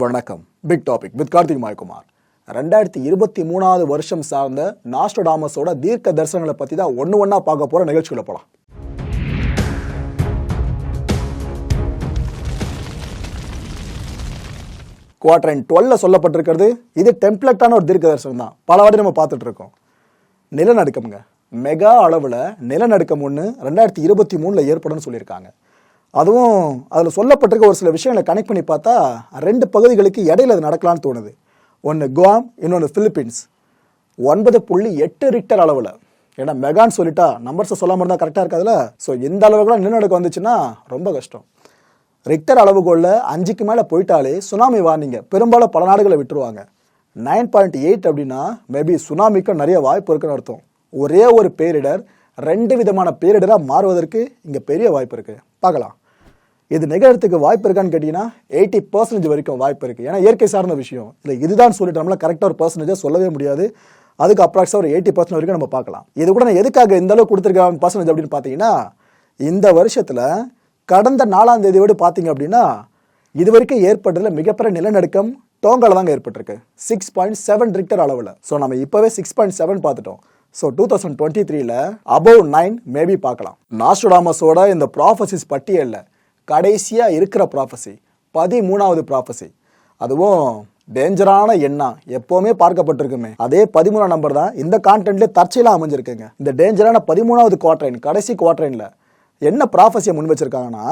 வணக்கம். Big topic with Karthik Maikumar. ரெண்டாயிரத்தி இருபத்தி மூணாவது வருஷம் சார்ந்த நாஸ்டோடாமஸோட தீர்க்க தரிசனங்களை பற்றி தான் ஒன்று ஒன்றா பார்க்க போகிற நிகழ்ச்சிகளை போகலாம் குவாட்ரைன் டுவெல்ல சொல்லப்பட்டிருக்கிறது. இது டெம்ப்ளெட்டான ஒரு தீர்க்க தரிசனம் தான். பல வாட்டி நம்ம பார்த்துட்டு இருக்கோம். நிலநடுக்கம்ங்க. மெகா அளவில் நிலநடுக்கம் ஒன்று ரெண்டாயிரத்தி இருபத்தி மூணில் ஏற்படும்னு சொல்லியிருக்காங்க. அதுவும் அதில் சொல்லப்பட்டிருக்க ஒரு சில விஷயங்களை கனெக்ட் பண்ணி பார்த்தா ரெண்டு பகுதிகளுக்கு இடையில அது நடக்கலான்னு தோணுது. ஒன்று குவாம் இன்னொன்று பிலிப்பீன்ஸ். ஒன்பது புள்ளி எட்டு ரிக்டர் அளவில். ஏன்னா மெகான்னு சொல்லிட்டா நம்பர்ஸை சொல்லாமல் இருந்தால் கரெக்டாக இருக்காதுல்ல? ஸோ இந்த அளவுக்குலாம் நிலநடுக்கம் வந்துச்சுன்னா ரொம்ப கஷ்டம். ரிக்டர் அளவுகோலில் அஞ்சுக்கு மேலே போயிட்டாலே சுனாமி வார்னிங்க பெரும்பாலும் பல நாடுகளை விட்டுருவாங்க. நைன் பாயிண்ட் எயிட் அப்படின்னா மேபி சுனாமிக்கும் நிறைய வாய்ப்பு இருக்குன்னு அர்த்தம். ஒரே ஒரு பேரிடர் ரெண்டு விதமான பேரிடராக மாறுவதற்கு இங்கே பெரிய வாய்ப்பு இருக்குது பார்க்கலாம். இது நிகழறதுக்கு வாய்ப்பு இருக்கான்னு கேட்டிங்கன்னா எயிட்டி பர்சன்டேஜ் வரைக்கும் வாய்ப்பு இருக்குது ஏன்னா இயற்கை சார்ந்த விஷயம். இல்லை இதுதான் சொல்லிட்டு நம்மளால் கரெக்டாக ஒரு பர்சன்டேஜாக சொல்லவே முடியாது. அதுக்கு அப்ராக்ஸாக ஒரு எயிட்டி பர்சன்ட் வரைக்கும் நம்ம பார்க்கலாம். இது கூட நான் எதுக்காக இந்த அளவுக்கு கொடுத்துருக்காங்க பர்சன்டேஜ் அப்படின்னு பார்த்தீங்கன்னா இந்த வருஷத்தில் கடந்த நாலாம் தேதியோடு பார்த்தீங்க அப்படின்னா இது வரைக்கும் ஏற்பட்டதில் மிகப்பெரிய நிலநடுக்கம் டோங்கால தாங்க ஏற்பட்டிருக்கு. சிக்ஸ் பாயிண்ட் செவன் ரிக்டர் அளவில். ஸோ நம்ம இப்போவே சிக்ஸ் பாயிண்ட் செவன் பார்த்துட்டோம். ஸோ டூ தௌசண்ட் டுவெண்ட்டி த்ரீல அபவ் நைன் மேபி பார்க்கலாம். நாஸ்டோடாமஸோட இந்த ப்ராஃபசிஸ் பட்டியலில் கடைசியாக இருக்கிற ப்ராஃபஸி பதிமூணாவது ப்ராஃபஸி அதுவும் டேஞ்சரான எண்ணா. எப்போவுமே பார்க்கப்பட்டிருக்குமே. அதே பதிமூணாம் நம்பர் தான் இந்த கான்டென்ட்லேயே தற்செயலாக அமைஞ்சிருக்குங்க. இந்த டேஞ்சரான பதிமூணாவது குவாட்ரைன் கடைசி குவாட்ரைனில் என்ன ப்ராஃபஸியை முன் வச்சிருக்காங்கன்னா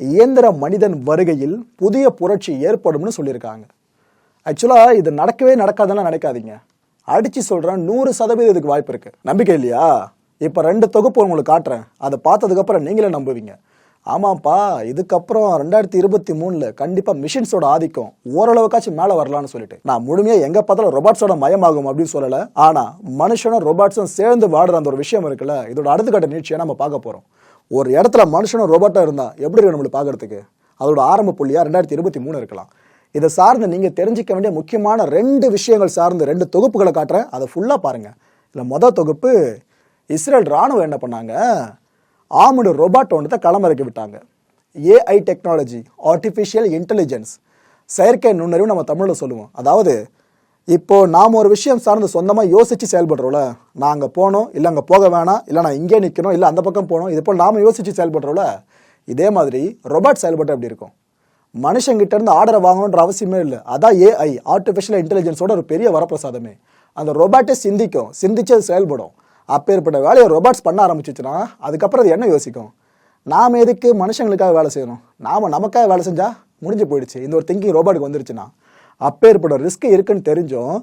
இயந்திர மனிதன் வருகையில் புதிய புரட்சி ஏற்படும்னு சொல்லியிருக்காங்க. ஆக்சுவலாக இது நடக்கவே நடக்காதெல்லாம் நினைக்காதீங்க. அடித்து சொல்கிறேன் நூறு சதவீதம் இதுக்கு வாய்ப்பு இருக்குது நம்பிக்கை இல்லையா? இப்போ ரெண்டு தொகுப்பு உங்களுக்கு காட்டுறேன். அதை பார்த்ததுக்கப்புறம் நீங்களே நம்புவீங்க. ஆமாப்பா இதுக்கப்புறம் ரெண்டாயிரத்தி இருபத்தி மூணில் கண்டிப்பாக மிஷின்ஸோட ஆதிக்கம் ஓரளவுக்காச்சும் மேலே வரலாம்னு சொல்லிட்டு. நான் முழுமையாக எங்கே பார்த்தாலும் ரொபாட்ஸோட மயமாகும் அப்படின்னு சொல்லலை. ஆனால் மனுஷனும் ரொபாட்ஸும் சேர்ந்து வாடுற அந்த ஒரு விஷயம் இருக்குல்ல இதோட அடுத்த கட்ட நிகழ்ச்சியை நம்ம பார்க்க போகிறோம் ஒரு இடத்துல மனுஷனும் ரோபோட்டா இருந்தால் எப்படி இருக்கு நம்மளுக்கு பாக்குறதுக்கு அதோட ஆரம்ப புள்ளியாக ரெண்டாயிரத்தி இருபத்தி மூணு இருக்கலாம். இதை சார்ந்து நீங்கள் தெரிஞ்சிக்க வேண்டிய முக்கியமான ரெண்டு விஷயங்கள் சார்ந்து ரெண்டு தொகுப்புகளை காட்டுறேன். அதை ஃபுல்லாக பாருங்கள் இதில் மொதல் தொகுப்பு இஸ்ரேல் ராணுவம் என்ன பண்ணாங்க? ஆமுடு ரோபாட் ஒன்றத்தை களமிறக்கி விட்டாங்க. ஏஐ டெக்னாலஜி ஆர்டிஃபிஷியல் இன்டெலிஜென்ஸ் செயற்கை நுண்ணறிவு நம்ம தமிழில் சொல்லுவோம். அதாவது இப்போது நாம் ஒரு விஷயம் சார்ந்து சொந்தமாக யோசித்து செயல்படுறோம்ல நான் அங்கே போகணும் இல்லை அங்கே போக வேணாம் இல்லை நான் இங்கே நிற்கணும் இல்லை அந்த பக்கம் போகணும் இது போல் நாம் யோசித்து செயல்படுறோம்ல இதே மாதிரி ரொபாட் செயல்பட்டு எப்படி இருக்கும்? மனுஷங்கிட்ட இருந்து ஆர்டரை வாங்கணுன்ற அவசியமே இல்லை. அதான் ஏஐ ஆர்டிஃபிஷியல் இன்டெலிஜென்ஸோட ஒரு பெரிய வரப்பிரசாதமே. அந்த ரொபாட்டே சிந்திக்கும் சிந்திச்சு அது செயல்படும். அப்பேற்பட்ட வேலையை ரொபாட்ஸ் பண்ண ஆரம்பிச்சிச்சுன்னா அதுக்கப்புறம் அது என்ன யோசிக்கும்? நாம் எதுக்கு மனுஷங்களுக்காக வேலை செய்யணும்? நாம் நமக்காக வேலை செஞ்சால் முடிஞ்சு போயிடுச்சு. இந்த ஒரு திங்கிங் ரோபாட்டுக்கு வந்துருச்சுன்னா அப்பேற்பட்ட ரிஸ்க் இருக்குன்னு தெரிஞ்சும்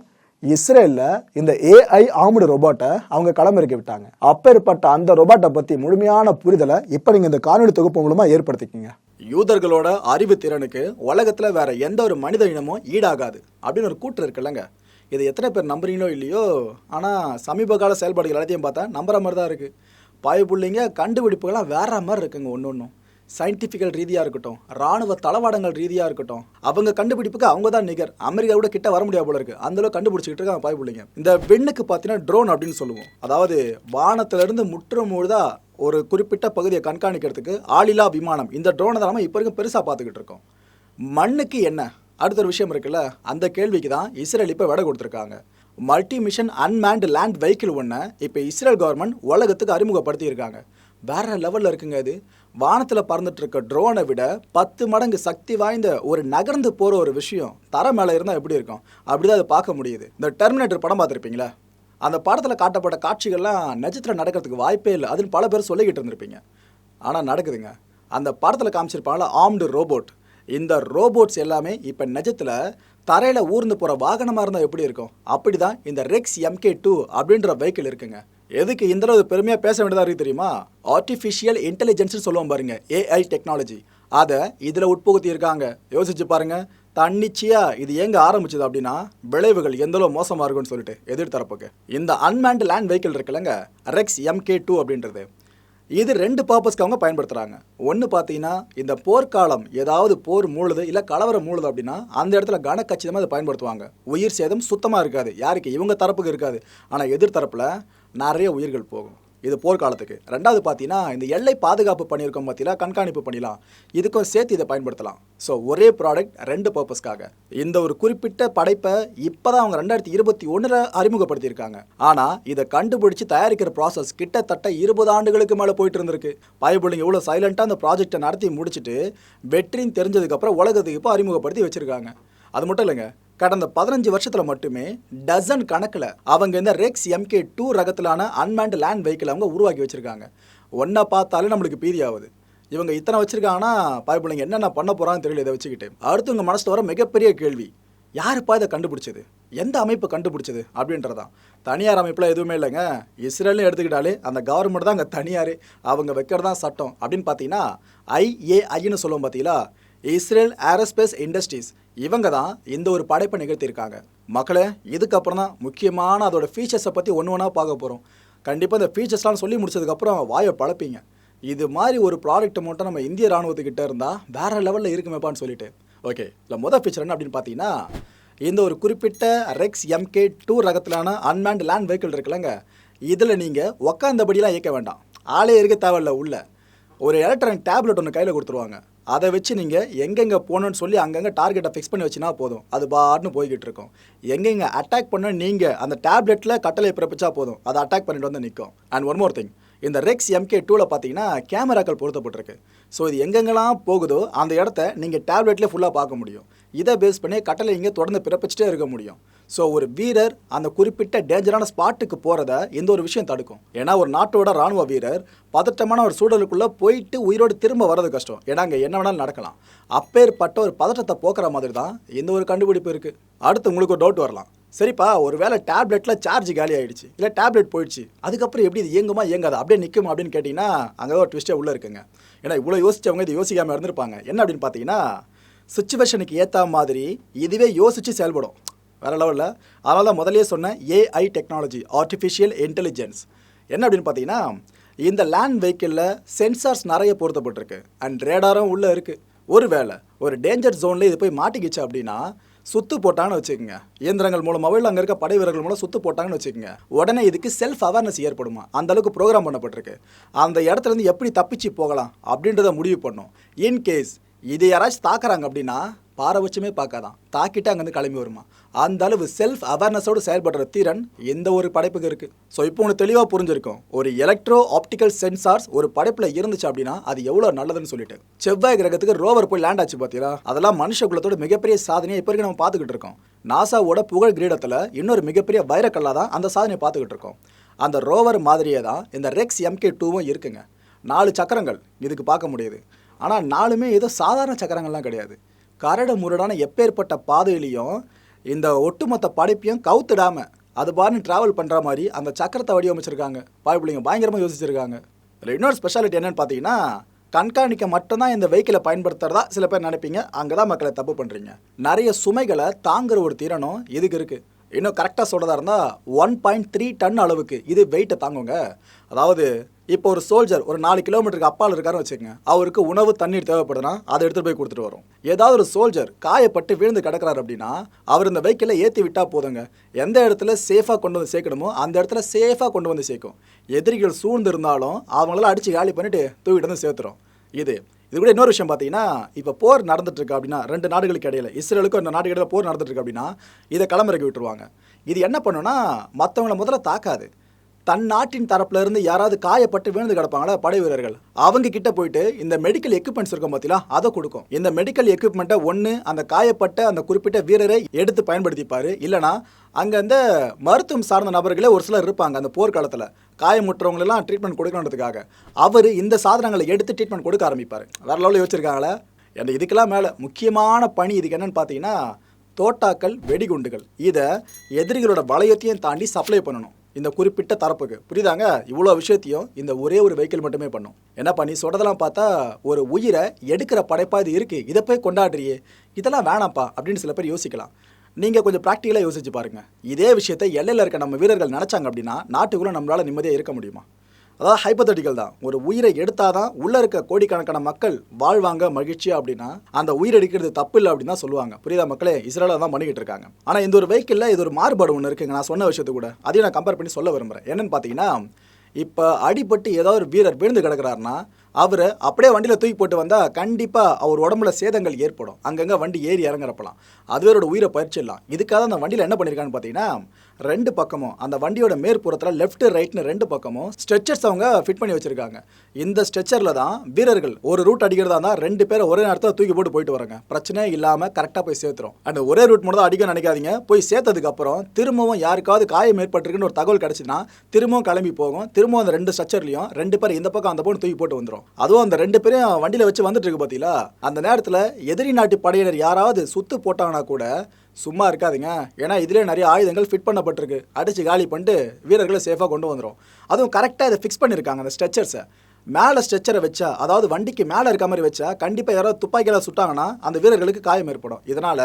இஸ்ரேலில் இந்த ஏஐ ஆமுடு ரோபோட்டை அவங்க களமிறக்கி விட்டாங்க. அப்பேற்பட்ட அந்த ரோபோட்டை பற்றி முழுமையான புரிதலை இப்போ நீங்கள் இந்த காணொலி தொகுப்பு மூலமாக ஏற்படுத்திக்கிங்க. யூதர்களோட அறிவு திறனுக்கு உலகத்தில் வேற எந்த ஒரு மனித இனமும் ஈடாகாது அப்படின்னு ஒரு கூற்று இருக்குல்லங்க. இது எத்தனை பேர் நம்புறீங்களோ இல்லையோ ஆனால் சமீப கால செயல்பாடுகள் எல்லாத்தையும் பார்த்தா நம்புற மாதிரி தான் இருக்குது பாய புள்ளிங்க கண்டுபிடிப்புகள்லாம் வேற மாதிரி இருக்குங்க ஒன்று ஒன்றும் சயின்டிஃபிக்கல் ரீதியாக இருக்கட்டும் ராணுவ தளவாடங்கள் ரீதியாக இருக்கட்டும் அவங்க கண்டுபிடிப்புக்கு அவங்க தான் நிகர். அமெரிக்கா கூட கிட்ட வர முடியாது போல இருக்கு. அந்தளவு கண்டுபிடிச்சிக்கிட்டு இருக்காங்க பாய் பிள்ளைங்க. இந்த பெண்ணுக்கு பார்த்தீங்கன்னா ட்ரோன் அப்படின்னு சொல்லுவோம். அதாவது வானத்திலிருந்து முற்றும் முழுதா ஒரு குறிப்பிட்ட பகுதியை கண்காணிக்கிறதுக்கு ஆளில்லா விமானம். இந்த ட்ரோனை தான் நம்ம இப்போ வரைக்கும் பெருசாக பார்த்துக்கிட்டு இருக்கோம். மண்ணுக்கு என்ன? அடுத்த ஒரு விஷயம் இருக்குல்ல அந்த கேள்விக்கு தான் இஸ்ரேல் இப்போ விட கொடுத்துருக்காங்க. Multi mission unmanned land vehicle ஒன்று இப்போ இஸ்ரேல் கவர்மெண்ட் உலகத்துக்கு அறிமுகப்படுத்தியிருக்காங்க வேற லெவலில் இருக்குங்க இது. வானத்தில் பறந்துட்டு இருக்க ட்ரோனை விட பத்து மடங்கு சக்தி வாய்ந்த ஒரு நகர்ந்து போகிற ஒரு விஷயம் தர மேலே இருந்தால் எப்படி இருக்கும்? அப்படிதான் அதை பார்க்க முடியுது. இந்த டெர்மினேட்டர் படம் பார்த்துருப்பீங்களா? அந்த படத்தில் காட்டப்பட்ட காட்சிகள்லாம் நட்சத்திரம் நடக்கிறதுக்கு வாய்ப்பே இல்லை. அதுன்னு பல பேர் சொல்லிக்கிட்டு இருந்திருப்பீங்க. ஆனால் நடக்குதுங்க. அந்த படத்தில் காமிச்சிருப்பாங்களா ஆம்டு ரோபோட் இந்த ரோபோட்ஸ் எல்லாமே இப்போ நிஜத்தில் தரையில் ஊர்ந்து போகிற வாகனமாக இருந்தால் எப்படி இருக்கும்? அப்படி தான் இந்த ரெக்ஸ் எம்கே டூ அப்படின்ற வெஹிக்கிள் இருக்குங்க. எதுக்கு இந்த அளவு பெருமையாக பேச வேண்டியதாக இருக்குது தெரியுமா? ஆர்டிஃபிஷியல் இன்டெலிஜென்ஸ்னு சொல்லுவோம் பாருங்க ஏஐ டெக்னாலஜி அதை இதில் உட்புகுத்தி இருக்காங்க யோசிச்சு பாருங்க. தன்னிச்சையாக இது எங்க ஆரம்பிச்சது அப்படின்னா விளைவுகள் எந்தளவு மோசமாக இருக்கும்னு சொல்லிட்டு எதிர்த்தரப்புக்கு. இந்த அன்மேண்ட் லேண்ட் வெஹிக்கிள் இருக்குல்லங்க ரெக்ஸ் எம்கே டூ அப்படின்றது. இது ரெண்டு பர்பஸ்க்கு அவங்க பயன்படுத்துகிறாங்க ஒன்று பார்த்தீங்கன்னா இந்த போர்க்காலம் ஏதாவது போர் மூழுது இல்லை கலவரம் மூழுது அப்படின்னா அந்த இடத்துல கனக்கச்சிதமாக அதை பயன்படுத்துவாங்க. உயிர் சேதம் சுத்தமாக இருக்காது. யாருக்கு? இவங்க தரப்புக்கு இருக்காது. ஆனால் எதிர்த்தரப்பில் நிறைய உயிர்கள் போகும். இது போர்க்காலத்துக்கு. ரெண்டாவது பார்த்தீங்கன்னா இந்த எல்லை பாதுகாப்பு பண்ணியிருக்கோம் பார்த்தீங்களா கண்காணிப்பு பண்ணிடலாம் இதுக்கும் சேர்த்து இதை பயன்படுத்தலாம். ஸோ ஒரே ப்ராடக்ட் ரெண்டு பர்பஸ்க்காக இந்த ஒரு குறிப்பிட்ட படைப்பை இப்போ தான் அவங்க ரெண்டாயிரத்தி இருபத்தி ஒன்றில் அறிமுகப்படுத்தியிருக்காங்க. ஆனால் இதை கண்டுபிடிச்சி தயாரிக்கிற ப்ராசஸ் கிட்டத்தட்ட இருபது ஆண்டுகளுக்கு மேலே போயிட்டு இருந்திருக்கு பயபிள்ளைங்க இவ்வளோ சைலண்ட்டாக அந்த ப்ராஜெக்டை நடத்தி முடிச்சுட்டு வெற்றின்னு தெரிஞ்சதுக்கப்புறம் உலகத்துக்கு இப்போ அறிமுகப்படுத்தி வச்சுருக்காங்க. அது மட்டும் இல்லைங்க. கடந்த பதினஞ்சு வருஷத்துல மட்டுமே டசன் கணக்கில் அவங்க இந்த ரெக்ஸ் எம்கே டூ ரகத்திலான அன்மேண்ட் லேண்ட் வெஹிக்கிள் அவங்க உருவாக்கி வச்சிருக்காங்க. ஒன்றை பார்த்தாலே நம்மளுக்கு பீதி ஆகுது. இவங்க இத்தனை வச்சிருக்காங்கன்னா பயப்பிள்ளைங்க என்னென்ன பண்ண போகிறான்னு தெரியல இதை வச்சுக்கிட்டு. அடுத்து உங்கள் மனசில் வர மிகப்பெரிய கேள்வி யாருப்பா இதை கண்டுபிடிச்சது? எந்த அமைப்பு கண்டுபிடிச்சது அப்படின்றதான். தனியார் அமைப்பில் எதுவுமே இல்லைங்க. இஸ்ரேல்னு எடுத்துக்கிட்டாலே அந்த கவர்மெண்ட் தான் அங்கே தனியார். அவங்க வைக்கிறது தான் சட்டம் அப்படின்னு பார்த்தீங்கன்னா ஐஏஐன்னு சொல்லுவோம் பார்த்தீங்களா? இஸ்ரேல் ஏரோஸ்பேஸ் இண்டஸ்ட்ரீஸ் இவங்க தான் இந்த ஒரு படைப்பை நிகழ்த்தியிருக்காங்க. மக்களே இதுக்கப்புறம் தான் முக்கியமான அதோட ஃபீச்சர்ஸை பற்றி ஒன்று ஒன்றா பார்க்க போகிறோம் கண்டிப்பாக இந்த ஃபீச்சர்ஸ்லாம் சொல்லி முடிச்சதுக்கப்புறம் வாயை பழப்பீங்க. இது மாதிரி ஒரு ப்ராடக்ட் மட்டும் நம்ம இந்திய ராணுவத்துக்கிட்ட இருந்தால் வேற லெவலில் இருக்குமேப்பான்னு சொல்லிட்டு. ஓகே இல்லை மொதல் ஃபீச்சர் என்ன அப்படின்னு பார்த்தீங்கன்னா இந்த ஒரு குறிப்பிட்ட ரெக்ஸ் எம்கே டூ ரகத்திலான அன்மேண்ட் லேண்ட் வெஹிக்கிள் இருக்குல்லங்க. இதில் நீங்கள் உக்காந்தபடியெலாம் இயக்க வேண்டாம். ஆளே இருக்க தேவையில்ல உள்ள. ஒரு எலக்ட்ரானிக் டேப்லெட் ஒன்று கையில் கொடுத்துருவாங்க. அதை வச்சு நீங்கள் எங்கெங்கே போகணுன்னு சொல்லி அங்கங்கே டார்கெட்டை ஃபிக்ஸ் பண்ணி வச்சுனா போதும். அது பாட்னு போய்கிட்டு இருக்கும். எங்கெங்கே அட்டாக் பண்ண நீங்கள் அந்த டேப்லெட்டில் கட்டளை பிறப்பிச்சா போதும். அதை அட்டாக் பண்ணிட்டு வந்து நிற்கும் அண்ட் ஒன் மோர் திங் இந்த ரெக்ஸ் எம்கே டூவில் பார்த்தீங்கன்னா கேமராக்கள் பொருத்தப்பட்டிருக்கு. ஸோ இது எங்கெங்கெல்லாம் போகுதோ அந்த இடத்த நீங்கள் டேப்லெட்லேயே ஃபுல்லாக பார்க்க முடியும். இதை பேஸ் பண்ணி கட்டளை இங்கே தொடர்ந்து பிறப்பிச்சிட்டே இருக்க முடியும். ஸோ ஒரு வீரர் அந்த குறிப்பிட்ட டேஞ்சரான ஸ்பாட்டுக்கு போகிறத எந்த ஒரு விஷயம் தடுக்கும்? ஏன்னா ஒரு நாட்டோட ராணுவ வீரர் பதட்டமான ஒரு சூழலுக்குள்ளே போயிட்டு உயிரோடு திரும்ப வர்றது கஷ்டம். ஏன்னா அங்கே என்ன வேணாலும் நடக்கலாம். அப்பேற்பட்ட ஒரு பதட்டத்தை போக்குற மாதிரி தான் எந்த ஒரு கண்டுபிடிப்பு இருக்குது அடுத்து உங்களுக்கு ஒரு டவுட் வரலாம். சரிப்பா ஒரு வேளை டேப்லெட்டில் சார்ஜ் காலி ஆகிடுச்சு இல்லை டேப்லெட் போயிடுச்சு. அதுக்கப்புறம் எப்படி இது இயங்குமா இயங்காது? அப்படியே நிற்குமா அப்படின்னு கேட்டிங்கன்னா அங்கே ஒரு ட்விஸ்டே உள்ளே இருக்குங்க. ஏன்னா இவ்வளோ யோசிச்சவங்க இது யோசிக்காமல் இருந்திருப்பாங்க. என்ன அப்படின்னு பார்த்தீங்கன்னா சுச்சுவேஷனுக்கு ஏற்ற மாதிரி இதுவே யோசித்து செயல்படும். வேற லெவலில் அதனால தான் முதலே சொன்ன ஏஐ டெக்னாலஜி ஆர்டிஃபிஷியல் இன்டெலிஜென்ஸ் என்ன அப்படின்னு பார்த்தீங்கன்னா இந்த லேண்ட் வெஹிக்கிளில் சென்சார்ஸ் நிறைய பொருத்தப்பட்டிருக்கு. அண்ட் ரேடாரும் உள்ளே இருக்குது ஒரு வேளை ஒரு டேஞ்சர் ஜோனில் இது போய் மாட்டிக்கிச்சு அப்படின்னா சுத்து போட்டாங்கன்னு வச்சுக்கோங்க. இயந்திரங்கள் மூலமாகவோ இல்லை அங்கே இருக்க படை வீரர்கள் மூலம் சுத்து போட்டாங்கன்னு வச்சுக்கோங்க. உடனே இதுக்கு செல்ஃப் அவேர்னஸ் ஏற்படுமா? அந்த அளவுக்கு ப்ரோக்ராம் பண்ணப்பட்டிருக்கு. அந்த இடத்துல இருந்து எப்படி தப்பிச்சு போகலாம் அப்படின்றத முடிவு பண்ணும். இன்கேஸ் இது யாராச்சும் தாக்குறாங்க அப்படின்னா பாரபட்சமே பார்க்காதான். தாக்கிட்டு அங்கேருந்து கிளம்பி வருமா? அந்த அளவு செல்ஃப் அவேர்னஸோடு செயல்படுற திறன் எந்த ஒரு படைப்புக்கு இருக்குது ஸோ இப்போ ஒன்று தெளிவாக புரிஞ்சிருக்கும். ஒரு எலக்ட்ரோ ஆப்டிக்கல் சென்சார்ஸ் ஒரு படைப்பில் இருந்துச்சு அப்படின்னா அது எவ்வளோ நல்லதுன்னு சொல்லிட்டு. செவ்வாய் கிரகத்துக்கு ரோவர் போய் லேண்ட் ஆச்சு பார்த்தீங்களா அதெல்லாம் மனுஷ குலத்தோட மிகப்பெரிய சாதனையை இப்போ நம்ம பார்த்துக்கிட்டு இருக்கோம். நாசாவோட புகழ் கிரீடத்தில் இன்னொரு மிகப்பெரிய வைரக்கல்லாக தான் அந்த சாதனையை பார்த்துக்கிட்டு இருக்கோம். அந்த ரோவர் மாதிரியே தான் இந்த ரெக்ஸ் எம்கே டூவும் இருக்குங்க. நாலு சக்கரங்கள் இதுக்கு பார்க்க முடியுது. ஆனால் நாலுமே ஏதோ சாதாரண சக்கரங்கள்லாம் கிடையாது. கரடு முரடான எப்பேற்பட்ட பாதையிலையும் இந்த ஒட்டுமொத்த படைப்பையும் கவுத்துடாமல் அது பாருன்னு ட்ராவல் பண்ணுற மாதிரி அந்த சக்கரத்தை வடிவமைச்சிருக்காங்க. பாய் பிள்ளைங்க பயங்கரமாக யோசிச்சிருக்காங்க. இதில் இன்னொரு ஸ்பெஷாலிட்டி என்னென்னு பார்த்தீங்கன்னா கண்காணிக்க மட்டும்தான் இந்த வெஹிக்கிளை பயன்படுத்துறதா சில பேர் நினைப்பீங்க. அங்கே தான் மக்களை தப்பு பண்ணுறீங்க நிறைய சுமைகளை தாங்குற ஒரு திறனும் இதுக்கு இருக்குது இன்னும் கரெக்டாக சொல்கிறதா இருந்தால் ஒன் பாயிண்ட் த்ரீ டன் அளவுக்கு இது வெயிட்டை தாங்குங்க. அதாவது இப்போ ஒரு சோல்ஜர் ஒரு நாலு கிலோமீட்டருக்கு அப்பால் இருக்காருன்னு வச்சுக்கோங்க. அவருக்கு உணவு தண்ணீர் தேவைப்படுதுன்னா அதை எடுத்துகிட்டு போய் கொடுத்துட்டு வரும். ஏதாவது ஒரு சோல்ஜர் காயப்பட்டு விழுந்து கிடக்குறாரு அப்படின்னா அவர் இந்த வெஹிக்கிளை ஏற்றி விட்டால் போதுங்க. எந்த இடத்துல சேஃபாக கொண்டு வந்து சேர்க்கணுமோ அந்த இடத்துல சேஃபாக கொண்டு வந்து சேர்க்கும். எதிரிகள் சூழ்ந்து இருந்தாலும் அவங்களால அடித்து காலி பண்ணிட்டு தூக்கிட்டு வந்து சேர்த்துரும். இது இது கூட இன்னொரு விஷயம் பார்த்தீங்கன்னா இப்போ போர் நடந்துட்டு இருக்கு அப்படின்னா ரெண்டு நாடுகளுக்கு இடையில இஸ்ரேலுக்கும் இந்த நாடுகளுக்கு இடையில போர் நடந்துட்டு இருக்கு அப்படின்னா இதை களமிறக்கி விட்டுருவாங்க. இது என்ன பண்ணுன்னா மற்றவங்கள முதல்ல தாக்காது. தன் நாட்டின் தரப்புல இருந்து யாராவது காயப்பட்டு விழுந்து கிடப்பாங்களா படை வீரர்கள்? அவங்க கிட்ட போயிட்டு இந்த மெடிக்கல் எக்யூப்மெண்ட்ஸ் இருக்கும் பார்த்தீங்களா அதை கொடுக்கும். இந்த மெடிக்கல் எக்யூப்மெண்ட்டை ஒன்று அந்த காயப்பட்ட அந்த குறிப்பிட்ட வீரரை எடுத்து பயன்படுத்திப்பார். இல்லைனா அங்கே அந்த மருத்துவம் சார்ந்த நபர்களே ஒரு சிலர் இருப்பாங்க அந்த போர்க்காலத்தில். காயமுற்றவங்களெல்லாம் ட்ரீட்மெண்ட் கொடுக்கணுன்றதுக்காக. அவர் இந்த சாதனங்களை எடுத்து ட்ரீட்மெண்ட் கொடுக்க ஆரம்பிப்பார். வேற லெவலில் யோசிச்சிருக்காங்களே? அந்த இதுக்கெல்லாம் மேலே முக்கியமான பணி இதுக்கு என்னென்னு பார்த்தீங்கன்னா தோட்டாக்கள் வெடிகுண்டுகள். இதை எதிரிகளோட வளையத்தையும் தாண்டி சப்ளை பண்ணணும். இந்த குறிப்பிட்ட தரப்புக்கு. புரியுதாங்க? இவ்வளோ விஷயத்தையும் இந்த ஒரே ஒரு வெஹிக்கிள் மட்டுமே பண்ணும். என்ன பண்ணி சொல்கிறதெல்லாம் பார்த்தா ஒரு உயிரை எடுக்கிற படைப்பாக இது இருக்குது இதை போய் கொண்டாடுறியே. இதெல்லாம் வேணாம்ப்பா அப்படின்னு சில பேர் யோசிக்கலாம். நீங்கள் கொஞ்சம் ப்ராக்டிக்கலாக யோசிச்சு பாருங்க. இதே விஷயத்தை எல்லையில் இருக்க நம்ம வீரர்கள் நினச்சாங்க அப்படின்னா நாட்டுக்குள்ளே நம்மளால் நிம்மதியாக இருக்க முடியுமா? அதாவது ஹைப்பத்தட்டிக்கல் தான். ஒரு உயிரை எடுத்தாதான் உள்ள இருக்க கோடிக்கணக்கான மக்கள் வாழ்வாங்க மகிழ்ச்சியா அப்படின்னா அந்த உயிர் எடுக்கிறது தப்பு இல்லை அப்படின்னு தான் சொல்லுவாங்க. புரியுதா மக்களே? இஸ்ரேல தான் பண்ணிக்கிட்டு இருக்காங்க. ஆனா இந்த ஒரு வெஹிக்கிளில் இது ஒரு மாறுபாடு ஒன்று இருக்குங்க. நான் சொன்ன விஷயத்து கூட. அதையும் நான் கம்பேர் பண்ணி சொல்ல விரும்புறேன். என்னன்னு பார்த்தீங்கன்னா இப்போ அடிபட்டு ஏதாவது ஒரு வீரர் விழுந்து கிடக்குறாருன்னா அவர் அப்படியே வண்டியில் தூக்கி போட்டு வந்தால் கண்டிப்பாக அவர் உடம்புல சேதங்கள் ஏற்படும். அங்கங்கே வண்டி ஏறி இறங்குறப்பலாம் அதுவே அவரோட உயிரை பயிற்சிடலாம் இதுக்காக அந்த வண்டியில் என்ன பண்ணியிருக்கான்னு பார்த்தீங்கன்னா ரெண்டு பக்கமும் அந்த வண்டியோட மேற்புறத்தில் லெஃப்ட் ரைட்னு ரெண்டு பக்கமும் ஸ்ட்ரெச்சர்ஸ் அவங்க ஃபிட் பண்ணி வச்சிருக்காங்க. இந்த ஸ்ட்ரெச்சரில் தான் வீரர்கள் ஒரு ரூட் அடிக்கிறதா இருந்தால் ரெண்டு பேரை ஒரே நேரத்தில் தூக்கி போட்டு போயிட்டு வராங்க பிரச்சனை இல்லாமல் கரெக்டாக போய் சேர்த்துரும். அண்ட் ஒரே ரூட் மட்டும் தான் அடிக்க நினைக்காதீங்க. போய் சேர்த்ததுக்கப்புறம் திரும்பவும் யாருக்காவது காயம் ஏற்பட்டிருக்குன்னு ஒரு தகவல் கிடைச்சுன்னா திரும்பவும் கிளம்பி போகும். திரும்பவும் அந்த ரெண்டு ஸ்ட்ரெச்சர்லையும் ரெண்டு பேர் இந்த பக்கம் அந்த பக்கம் தூக்கி போட்டு வந்துடும் அதுவும் அந்த ரெண்டு பேரும் வண்டியில் வச்சு வந்துட்டு இருக்கு பார்த்தீங்களா அந்த நேரத்தில் எதிரி நாட்டு படையினர் யாராவது சுத்து போட்டாங்கன்னா கூட சும்மா இருக்காதுங்க. ஏன்னா இதுலேயே நிறைய ஆயுதங்கள் ஃபிட் பண்ணப்பட்டிருக்கு. அடித்து காலி பண்ணிட்டு வீரர்களை சேஃபாக கொண்டு வந்துடும் அதுவும் கரெக்டாக இதை ஃபிக்ஸ் பண்ணியிருக்காங்க அந்த ஸ்ட்ரெச்சர்ஸை மேலே ஸ்ட்ரெச்சரை வச்சா அதாவது வண்டிக்கு மேலே இருக்க மாதிரி வச்சா கண்டிப்பாக யாராவது துப்பாக்கியால் சுட்டாங்கன்னா அந்த வீரர்களுக்கு காயம் ஏற்படும். இதனால்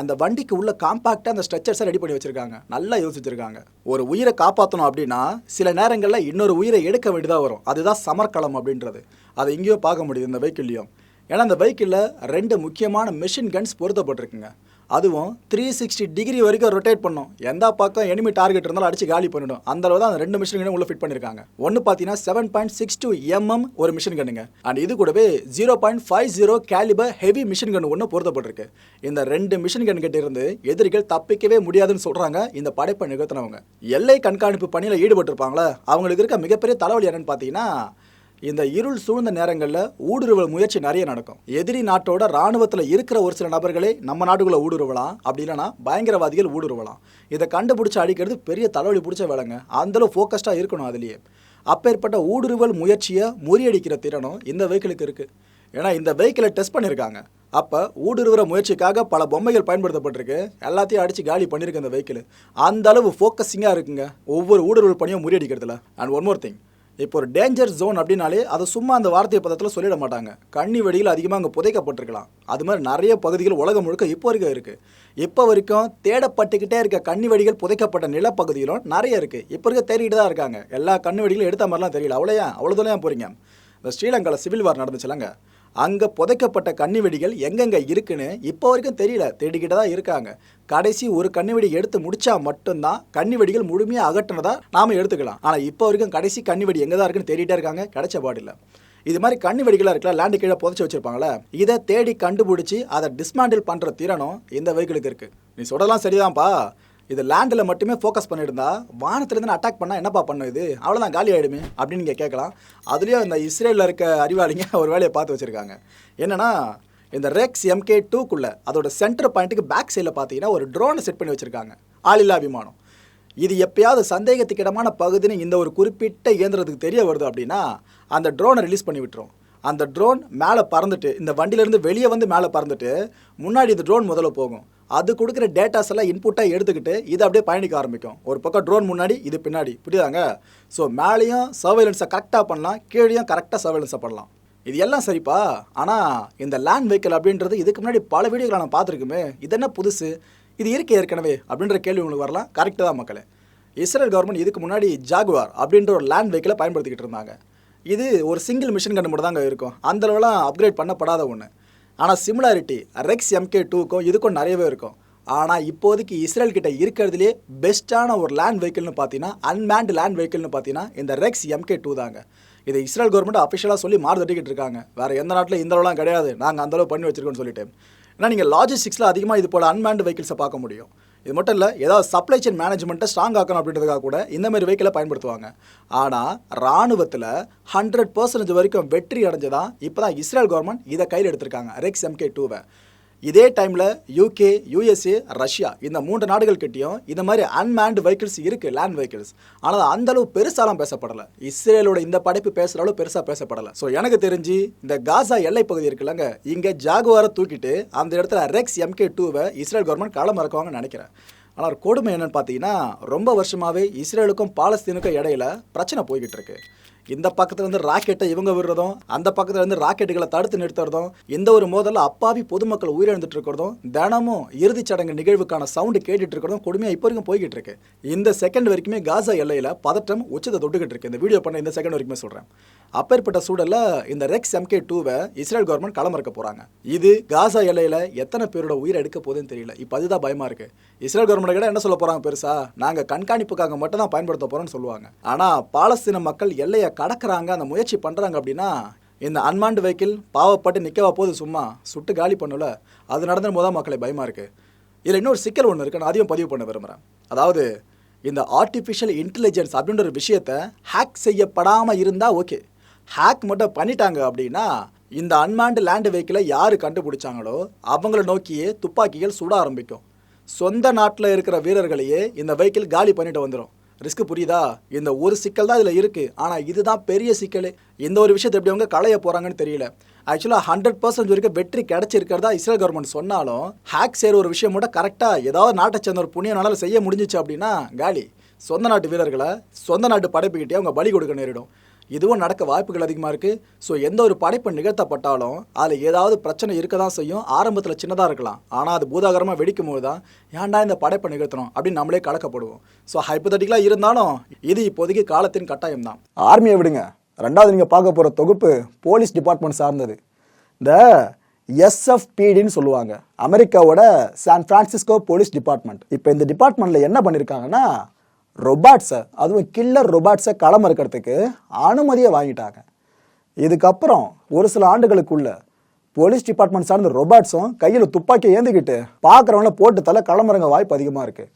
அந்த வண்டிக்கு உள்ள காம்பாக்டாக அந்த ஸ்ட்ரெச்சர்ஸை ரெடி பண்ணி வச்சுருக்காங்க. நல்லா யோசிச்சிருக்காங்க. ஒரு உயிரை காப்பாற்றணும் அப்படின்னா சில நேரங்களில் இன்னொரு உயிரை எடுக்க வேண்டியதாக வரும். அதுதான் சமர்க்களம் அப்படின்றது. அதை எங்கேயோ பார்க்க முடியுது இந்த வெஹிக்கிள்லையும் ஏன்னா அந்த பைக்கில் ரெண்டு முக்கியமான மிஷின் கன்ஸ் பொருத்தப்பட்டிருக்குங்க. அதுவும் த்ரீ சிக்ஸ்டி டிகிரி வரைக்கும் ரொட்டேட் பண்ணும். எந்த பக்கம் எனிமி டார்கெட் இருந்தாலும் அடிச்சு காலி பண்ணிடும். அந்த அளவு தான் அந்த ரெண்டு மிஷின் கன்னும் உள்ள ஃபிட் பண்ணியிருக்காங்க ஒன்று பார்த்தீங்கன்னா seven point six two MM ஒரு மிஷின் கன்னுங்க அண்ட் இது கூடவே zero point five zero calibre heavy machine gun ஒன்று பொருத்தப்பட்டிருக்கு. இந்த ரெண்டு மிஷின் கன் கிட்ட இருந்து எதிரிகள் தப்பிக்கவே முடியாதுன்னு சொல்றாங்க இந்த படைப்பை நிகழ்த்தினவங்க. எல்லை கண்காணிப்பு பணியில் ஈடுபட்டிருப்பாங்களா அவங்களுக்கு இருக்க மிகப்பெரிய தலைவலி என்னன்னு பார்த்தீங்கன்னா இந்த இருள் சூழ்ந்த நேரங்களில் ஊடுருவல் முயற்சி நிறைய நடக்கும். எதிரி நாட்டோட ராணுவத்தில் இருக்கிற ஒரு சில நபர்களே நம்ம நாட்டுக்குள்ள ஊடுருவலாம். அப்படி இல்லைன்னா பயங்கரவாதிகள் ஊடுருவலாம். இதை கண்டுபிடிச்சு அடிக்கிறது பெரிய தலைவலி பிடிச்ச வேலைங்க. அந்தளவு ஃபோக்கஸ்டாக இருக்கணும் அதுலேயே. அப்பேற்பட்ட ஊடுருவல் முயற்சியை முறியடிக்கிற திறனும் இந்த வெஹிக்கிளுக்கு இருக்குது ஏன்னா இந்த வெஹிக்கிளை டெஸ்ட் பண்ணியிருக்காங்க அப்போ ஊடுருவுற முயற்சிக்காக பல பொம்மைகள் பயன்படுத்தப்பட்டிருக்கு. எல்லாத்தையும் அடித்து காலி பண்ணியிருக்கு இந்த வெஹிக்கிள் அந்த அளவு ஃபோக்கஸிங்காக இருக்குங்க. ஒவ்வொரு ஊடுருவல் பணியும் முறியடிக்கிறதுல. அண்ட் ஒன் மோர் திங் இப்போ ஒரு டேஞ்சர் ஜோன் அப்படின்னாலே அதை சும்மா அந்த வார்த்தை பதத்தில் சொல்லிட மாட்டாங்க. கண்ணி வெடியில் அதிகமாக அங்கே புதைக்கப்பட்டிருக்கலாம். அது மாதிரி நிறைய பகுதிகள் உலகம் முழுக்க இப்போ வரைக்கும் இருக்குது இப்போ வரைக்கும் தேடப்பட்டுக்கிட்டே இருக்க கண்ணி வெடிகள் புதைக்கப்பட்ட நிலப்பகுதிகளும் நிறைய இருக்குது இப்போ இருக்க தேடிட்டு தான் இருக்காங்க. எல்லா கண்ணி வெடிகளும் எடுத்த மாதிரிலாம் தெரியல. அவ்வளோயா அவ்வளோ தூரம் போகிறீங்க இந்த ஸ்ரீலங்காவில் சிவில் வார் நடந்துச்சுலங்க. அங்கே புதைக்கப்பட்ட கன்னி வெடிகள் எங்கெங்கே இருக்குன்னு இப்போ வரைக்கும் தெரியல. தேடிக்கிட்டு தான் இருக்காங்க. கடைசி ஒரு கன்னி வெடி எடுத்து முடிச்சா மட்டும்தான் கன்னி வெடிகள் முழுமையாக அகற்றினதா நாம எடுத்துக்கலாம். ஆனால் இப்போ வரைக்கும் கடைசி கன்னி வெடி எங்கே தான் இருக்குன்னு தேடிட்டே இருக்காங்க. கிடைச்ச பாடில்ல இது மாதிரி கண்ணி வெடிகளாக இருக்குல்ல லேண்டு கீழே புதைச்சி வச்சிருப்பாங்களே இதை தேடி கண்டுபிடிச்சி அதை டிஸ்மாண்டில் பண்ணுற திறனும் இந்த வெஹிக்கிளுக்கு இருக்குது நீ சொல்லலாம் சரிதான்ப்பா. இது லேண்டில் மட்டுமே ஃபோக்கஸ் பண்ணியிருந்தா வானத்துலேருந்து அட்டாக் பண்ணால் என்னப்பா பண்ணும் இது? அவ்வளோதான் காலி ஆகிடுமே அப்படின்னு நீங்கள் கேட்கலாம். அதுலேயும் இந்த இஸ்ரேலில் இருக்க அறிவாளிங்க ஒரு வேலையை பார்த்து வச்சுருக்காங்க. என்னென்னா இந்த ரெக்ஸ் எம்கே டூக்குள்ளே அதோட சென்டர் பாயிண்ட்டுக்கு பேக் சைடில் பார்த்தீங்கன்னா ஒரு ட்ரோனை செட் பண்ணி வச்சுருக்காங்க. ஆளில்லா விமானம். இது எப்பயாவது சந்தேகத்துக்கிடமான பகுதின்னு இந்த ஒரு குறிப்பிட்ட இயந்திரத்துக்கு தெரிய வருது அப்படின்னா அந்த ட்ரோனை ரிலீஸ் பண்ணி விட்டுரும். அந்த ட்ரோன் மேலே பறந்துட்டு இந்த வண்டியிலேருந்து வெளியே வந்து மேலே பறந்துட்டு முன்னாடி இந்த ட்ரோன் முதல்ல போகும். அது கொடுக்குற டேட்டாஸ் எல்லாம் இன்புட்டாக எடுத்துக்கிட்டு இது அப்படியே பயணிக்க ஆரம்பிக்கும். ஒரு பக்கம் ட்ரோன் முன்னாடி இது பின்னாடி. புரியுதாங்க? ஸோ மேலேயும் சர்வைலன்ஸை கரெக்டாக பண்ணலாம் கீழேயும் கரெக்டாக சர்வைலன்ஸை பண்ணலாம். இது எல்லாம் சரிப்பா. ஆனால் இந்த லேண்ட் வெஹிக்கிள் அப்படின்றது இதுக்கு முன்னாடி பல வீடியோக்களை நான் பார்த்துருக்குமே. இது என்ன புதுசு? இது இருக்கு ஏற்கனவே அப்படின்ற கேள்வி உங்களுக்கு வரலாம். கரெக்டு தான் மக்களே. இஸ்ரேல் கவர்மெண்ட் இதுக்கு முன்னாடி ஜாகுவார் அப்படின்ற ஒரு லேண்ட் வெஹிக்கிளை பயன்படுத்திக்கிட்டு இருந்தாங்க. இது ஒரு சிங்கிள் மிஷின் கண்டு மட்டும் தாங்க இருக்கும் அந்தளவுலாம் அப்கிரேட் பண்ணப்படாத ஒன்று ஆனால் சிமிலாரிட்டி ரெக்ஸ் எம்கே டூக்கும் இதுக்கும் நிறையவே இருக்கும். ஆனால் இப்போதைக்கு இஸ்ரேல் கிட்ட இருக்கிறதுலே பெஸ்ட்டான ஒரு லேண்ட் வெஹிக்கிள்னு பார்த்தீங்கன்னா அன்மேண்ட் லேண்ட் வெஹிக்கிள்னு பார்த்தீங்கன்னா இந்த ரெக்ஸ் எம்கே டூ தாங்க. இதை இஸ்ரேல் கவர்மெண்ட் அஃபிஷியலாக சொல்லி மாறு தட்டிக்கிட்டு இருக்காங்க. வேறு எந்த நாட்டில் இந்த அளவுலாம் கிடையாது. நாங்கள் அந்த அளவு பண்ணி வச்சிருக்கோம்னு சொல்லிட்டு. ஏன்னா நீங்கள் லாஜிஸ்டிக்ஸில் அதிகமாக இது போல் அன்மேண்ட் வெஹிக்கிள்ஸை பார்க்க முடியும். இது மட்டும் இல்லை ஏதாவது சப்ளை செயின் மேனேஜ்மெண்ட்டை ஸ்ட்ராங் ஆக்கணும் அப்படின்றதுக்காக கூட இந்த மாதிரி வெஹிக்கிளை பயன்படுத்துவாங்க. ஆனால் ராணுவத்தில் ஹண்ட்ரட் பர்சன்டேஜ் வரைக்கும் வெற்றி அடைஞ்சதான் இப்போ தான் இஸ்ரேல் கவர்மெண்ட் இதை கையில் எடுத்திருக்காங்க ரெக்ஸ் எம்கே டூவை இதே டைமில் யூகே யூஎஸ்ஏ ரஷ்யா இந்த மூன்று நாடுகள் கிட்டேயும் இந்த மாதிரி அன்மேன்டு வெஹிக்கிள்ஸ் இருக்குது லேண்ட் வெஹிக்கிள்ஸ் ஆனால் அந்த அளவு பெருசாலாம் பேசப்படலை. இஸ்ரேலோட இந்த படைப்பு பேசுகிற அளவு பெருசாக பேசப்படலை. ஸோ எனக்கு தெரிஞ்சு இந்த காசா எல்லை பகுதி இருக்குல்லங்க இங்கே ஜாகுவாரை தூக்கிட்டு அந்த இடத்துல ரெக்ஸ் எம்கே டூவை இஸ்ரேல் கவர்மெண்ட் களம் இறக்குவாங்கன்னு நினைக்கிறேன். ஆனால் ஒரு கொடுமை என்னென்னு பார்த்தீங்கன்னா ரொம்ப வருஷமாகவே இஸ்ரேலுக்கும் பாலஸ்தீனுக்கும் இடையில பிரச்சனை போய்கிட்டு இருக்குது இந்த பக்கத்துல இருந்து ராக்கெட்டை இவங்க விடுறதும் அந்த பக்கத்துல இருந்து ராக்கெட்டுகளை தடுத்து நிறுத்துறதும் இந்த ஒரு மோதலில் அப்பாவி பொதுமக்கள் உயிரிழந்துட்டு இருக்கிறதும் தினமும் இறுதிச் சடங்கு நிகழ்வுக்கான சவுண்டு கேட்டுட்டு இருக்கிறதும் கொடுமையா இப்போ வரைக்கும் போய்கிட்டு இருக்கு இந்த செகண்ட் வரைக்குமே காசா எல்லையில பதட்டம் உச்சத்தை தொட்டுக்கிட்டு இருக்கு இந்த வீடியோ பண்ண இந்த செகண்ட் வரைக்குமே சொல்றேன். அப்பேற்பட்ட சூழல்ல இந்த ரெக்ஸ் எம்கே டூவை இஸ்ரேல் கவர்மெண்ட் களமிறக்க போறாங்க. இது காசா எல்லையில எத்தனை பேரோட உயிர் எடுக்க போகுதுன்னு தெரியல. இப்போ அதுதான் பயமா இருக்கு. இஸ்ரேல் கவர்மெண்ட் கிட்ட என்ன சொல்ல போறாங்க பெருசா? நாங்க கண்காணிப்புக்காக மட்டும் தான் பயன்படுத்த போறோம்னு சொல்லுவாங்க. ஆனா பாலஸ்தீன மக்கள் எல்லையை கடக்கிறாங்க அந்த முயற்சி பண்ணுறாங்க அப்படின்னா இந்த அன்மாண்டு வெஹிக்கிள் பாவப்பட்டு நிற்கவா போது சும்மா சுட்டு காலி பண்ணல அது நடந்த போது மக்களை பயமாக இருக்குது இதில் இன்னொரு சிக்கல் ஒன்று இருக்குது நான் அதையும் பதிவு பண்ண விரும்புகிறேன் அதாவது இந்த ஆர்டிஃபிஷியல் இன்டெலிஜென்ஸ் அப்படின்ற ஒரு விஷயத்தை ஹேக் செய்யப்படாமல் இருந்தால் ஓகே ஹேக் மட்டும் பண்ணிட்டாங்க அப்படின்னா இந்த அன்மாண்டு லேண்டு வெஹிக்கிளை யார் கண்டுபிடிச்சாங்களோ அவங்கள நோக்கியே துப்பாக்கிகள் சுட ஆரம்பிக்கும். சொந்த நாட்டில் இருக்கிற வீரர்களையே இந்த வெஹிக்கிள் காலி பண்ணிட்டு வந்துடும் ரிஸ்க் புரியுதா? இந்த ஒரு சிக்கல் தான் இதில் இருக்குது ஆனால் இதுதான் பெரிய சிக்கல். இந்த ஒரு விஷயத்தை எப்படி அவங்க களைய போகிறாங்கன்னு தெரியல. ஆக்சுவலாக ஹண்ட்ரட் பர்சன்ட் வரைக்கும் வெற்றி கிடைச்சிருக்கிறதா இஸ்ரேல் கவர்மெண்ட் சொன்னாலும் ஹேக் செய்கிற ஒரு விஷயம் மட்டும் கரெக்டாக ஏதாவது நாட்டை சேர்ந்த ஒரு புண்ணியனால செய்ய முடிஞ்சிச்சு அப்படின்னா காலி. சொந்த நாட்டு வீரர்களை சொந்த நாட்டு படைப்புக்கிட்டே அவங்க பலி கொடுக்க நேரிடும். இதுவும் நடக்க வாய்ப்புகள் அதிகமாக இருக்குது ஸோ எந்த ஒரு படைப்பு நிகழ்த்தப்பட்டாலும் அதில் ஏதாவது பிரச்சனை இருக்க தான் செய்யும். ஆரம்பத்தில் சின்னதாக இருக்கலாம். ஆனால் அது பூதாகரமாக வெடிக்கும் போது தான் ஏன்டா இந்த படைப்பை நிகழ்த்தணும் அப்படின்னு நம்மளே கலக்கப்படுவோம் ஸோ ஹைப்பத்தட்டிக்கலாக இருந்தாலும் இது இப்போதைக்கு காலத்தின் கட்டாயம் தான். ஆர்மியை விடுங்க. ரெண்டாவது நீங்கள் பார்க்க போகிற தொகுப்பு போலீஸ் டிபார்ட்மெண்ட் சார்ந்தது. இந்த எஸ்எஃப்பிடின்னு சொல்லுவாங்க. அமெரிக்காவோட சான் ஃப்ரான்சிஸ்கோ போலீஸ் டிபார்ட்மெண்ட் இப்போ இந்த டிபார்ட்மெண்ட்டில் என்ன பண்ணியிருக்காங்கன்னா ரொபாட்ஸை அதுவும் கில்லர் ரொபாட்ஸை களம் இருக்கிறதுக்கு அனுமதியை வாங்கிட்டாங்க. இதுக்கப்புறம் ஒரு சில ஆண்டுகளுக்குள்ள போலீஸ் டிபார்ட்மெண்ட் சார்ந்த ரொபாட்ஸும் கையில் துப்பாக்கி ஏந்திக்கிட்டு பார்க்குறவங்கள போட்டு தலை களமிறங்க வாய்ப்பு அதிகமாக இருக்குது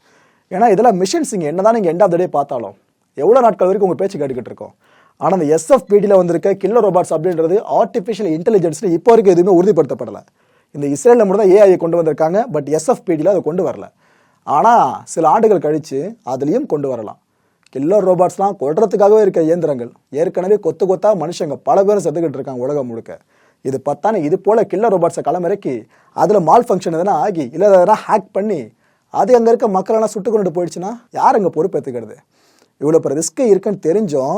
ஏன்னா இதெல்லாம் மிஷின்ஸ் இங்கே என்ன தான் நீங்கள் எண்ட் ஆஃப் த டே பார்த்தாலும் எவ்வளோ நாட்கள் வரைக்கும் உங்கள் பேச்சு கேட்டுக்கிட்டு இருக்கோம். ஆனால் அந்த எஸ்எஃப்பிடியில் வந்திருக்க கில்லர் ரொபாட்ஸ் அப்படின்றது ஆர்டிஃபிஷியல் இன்டெலிஜென்ஸில் இப்போ வரைக்கும் எதுவுமே உறுதிப்படுத்தப்படலை. இந்த இஸ்ரேலில் மட்டும் தான் ஏஐ கொண்டு வந்திருக்காங்க பட் எஸ்எஃப்பிடியில் அதை கொண்டு வரல. ஆனால் சில ஆண்டுகள் கழித்து அதுலேயும் கொண்டு வரலாம். கில்லர் ரோபோட்ஸ்லாம் கொள்றதுக்காகவே இருக்க இயந்திரங்கள். ஏற்கனவே கொத்து கொத்தாக மனுஷங்க பல பேரும் செத்துக்கிட்டு இருக்காங்க உலகம் முழுக்க. இது பத்தானே இது போல் கில்லர் ரோபோட்ஸை களமிறக்கி அதில் மால் ஃபங்க்ஷன் எதனா ஆகி இல்லை எதனா ஹேக் பண்ணி அது அங்கே இருக்க மக்களெல்லாம் சுட்டு கொண்டு போயிடுச்சுன்னா யார் அங்கே பொறுப்பேற்றுக்கிறது இவ்வளோ பெரிய ரிஸ்க்கு இருக்குன்னு தெரிஞ்சும்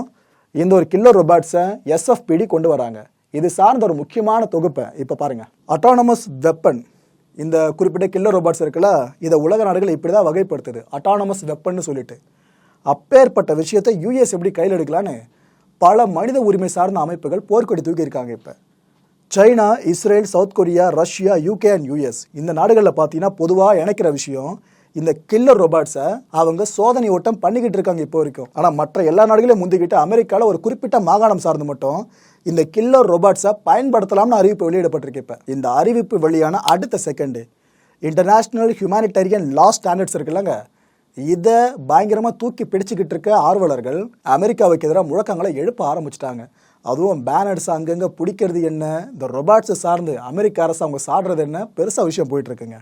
இந்த ஒரு கில்லர் ரொபாட்ஸை எஸ்எஃப்பிடி கொண்டு வராங்க. இது சார்ந்த ஒரு முக்கியமான தொகுப்பை இப்போ பாருங்கள் அட்டானமஸ் வெப்பன் இந்த குறிப்பிட்ட கில்லர் ரோபாட்ஸ் இருக்குல்ல இதை உலக நாடுகள் இப்படி தான் வகைப்படுத்துது அட்டானமஸ் வெப்பன்னு சொல்லிட்டு. அப்பேற்பட்ட விஷயத்தை யூஎஸ் எப்படி கையில் எடுக்கலான்னு பல மனித உரிமை சார்ந்த அமைப்புகள் போர்க்கொடி தூக்கியிருக்காங்க இப்போ. China Israel South Korea Russia UK and US இந்த நாடுகளில் பார்த்தீங்கன்னா பொதுவாக இணைக்கிற விஷயம் இந்த கில்லர் ரொபாட்ஸை அவங்க சோதனை ஓட்டம் பண்ணிக்கிட்டு இருக்காங்க இப்போ வரைக்கும். ஆனால் மற்ற எல்லா நாடுகளையும் முந்திக்கிட்டு அமெரிக்காவில் ஒரு குறிப்பிட்ட மாகாணம் சார்ந்து மட்டும் இந்த கில்லர் ரொபாட்ஸை பயன்படுத்தலாம்னு அறிவிப்பு வெளியிடப்பட்டிருக்கு இப்போ. இந்த அறிவிப்பு வெளியான அடுத்த second international humanitarian law standards இருக்குல்லங்க இதை பயங்கரமாக தூக்கி பிடிச்சிக்கிட்டு இருக்க ஆர்வலர்கள் அமெரிக்காவுக்கு எதிராக முழக்கங்களை எழுப்ப ஆரம்பிச்சிட்டாங்க. அதுவும் பேனர்ஸ் அங்கங்கே பிடிக்கிறது என்ன? இந்த ரொபாட்ஸை சார்ந்து அமெரிக்க அரசு அவங்க சாடுறது என்ன? பெருசாக விஷயம் போயிட்டுருக்குங்க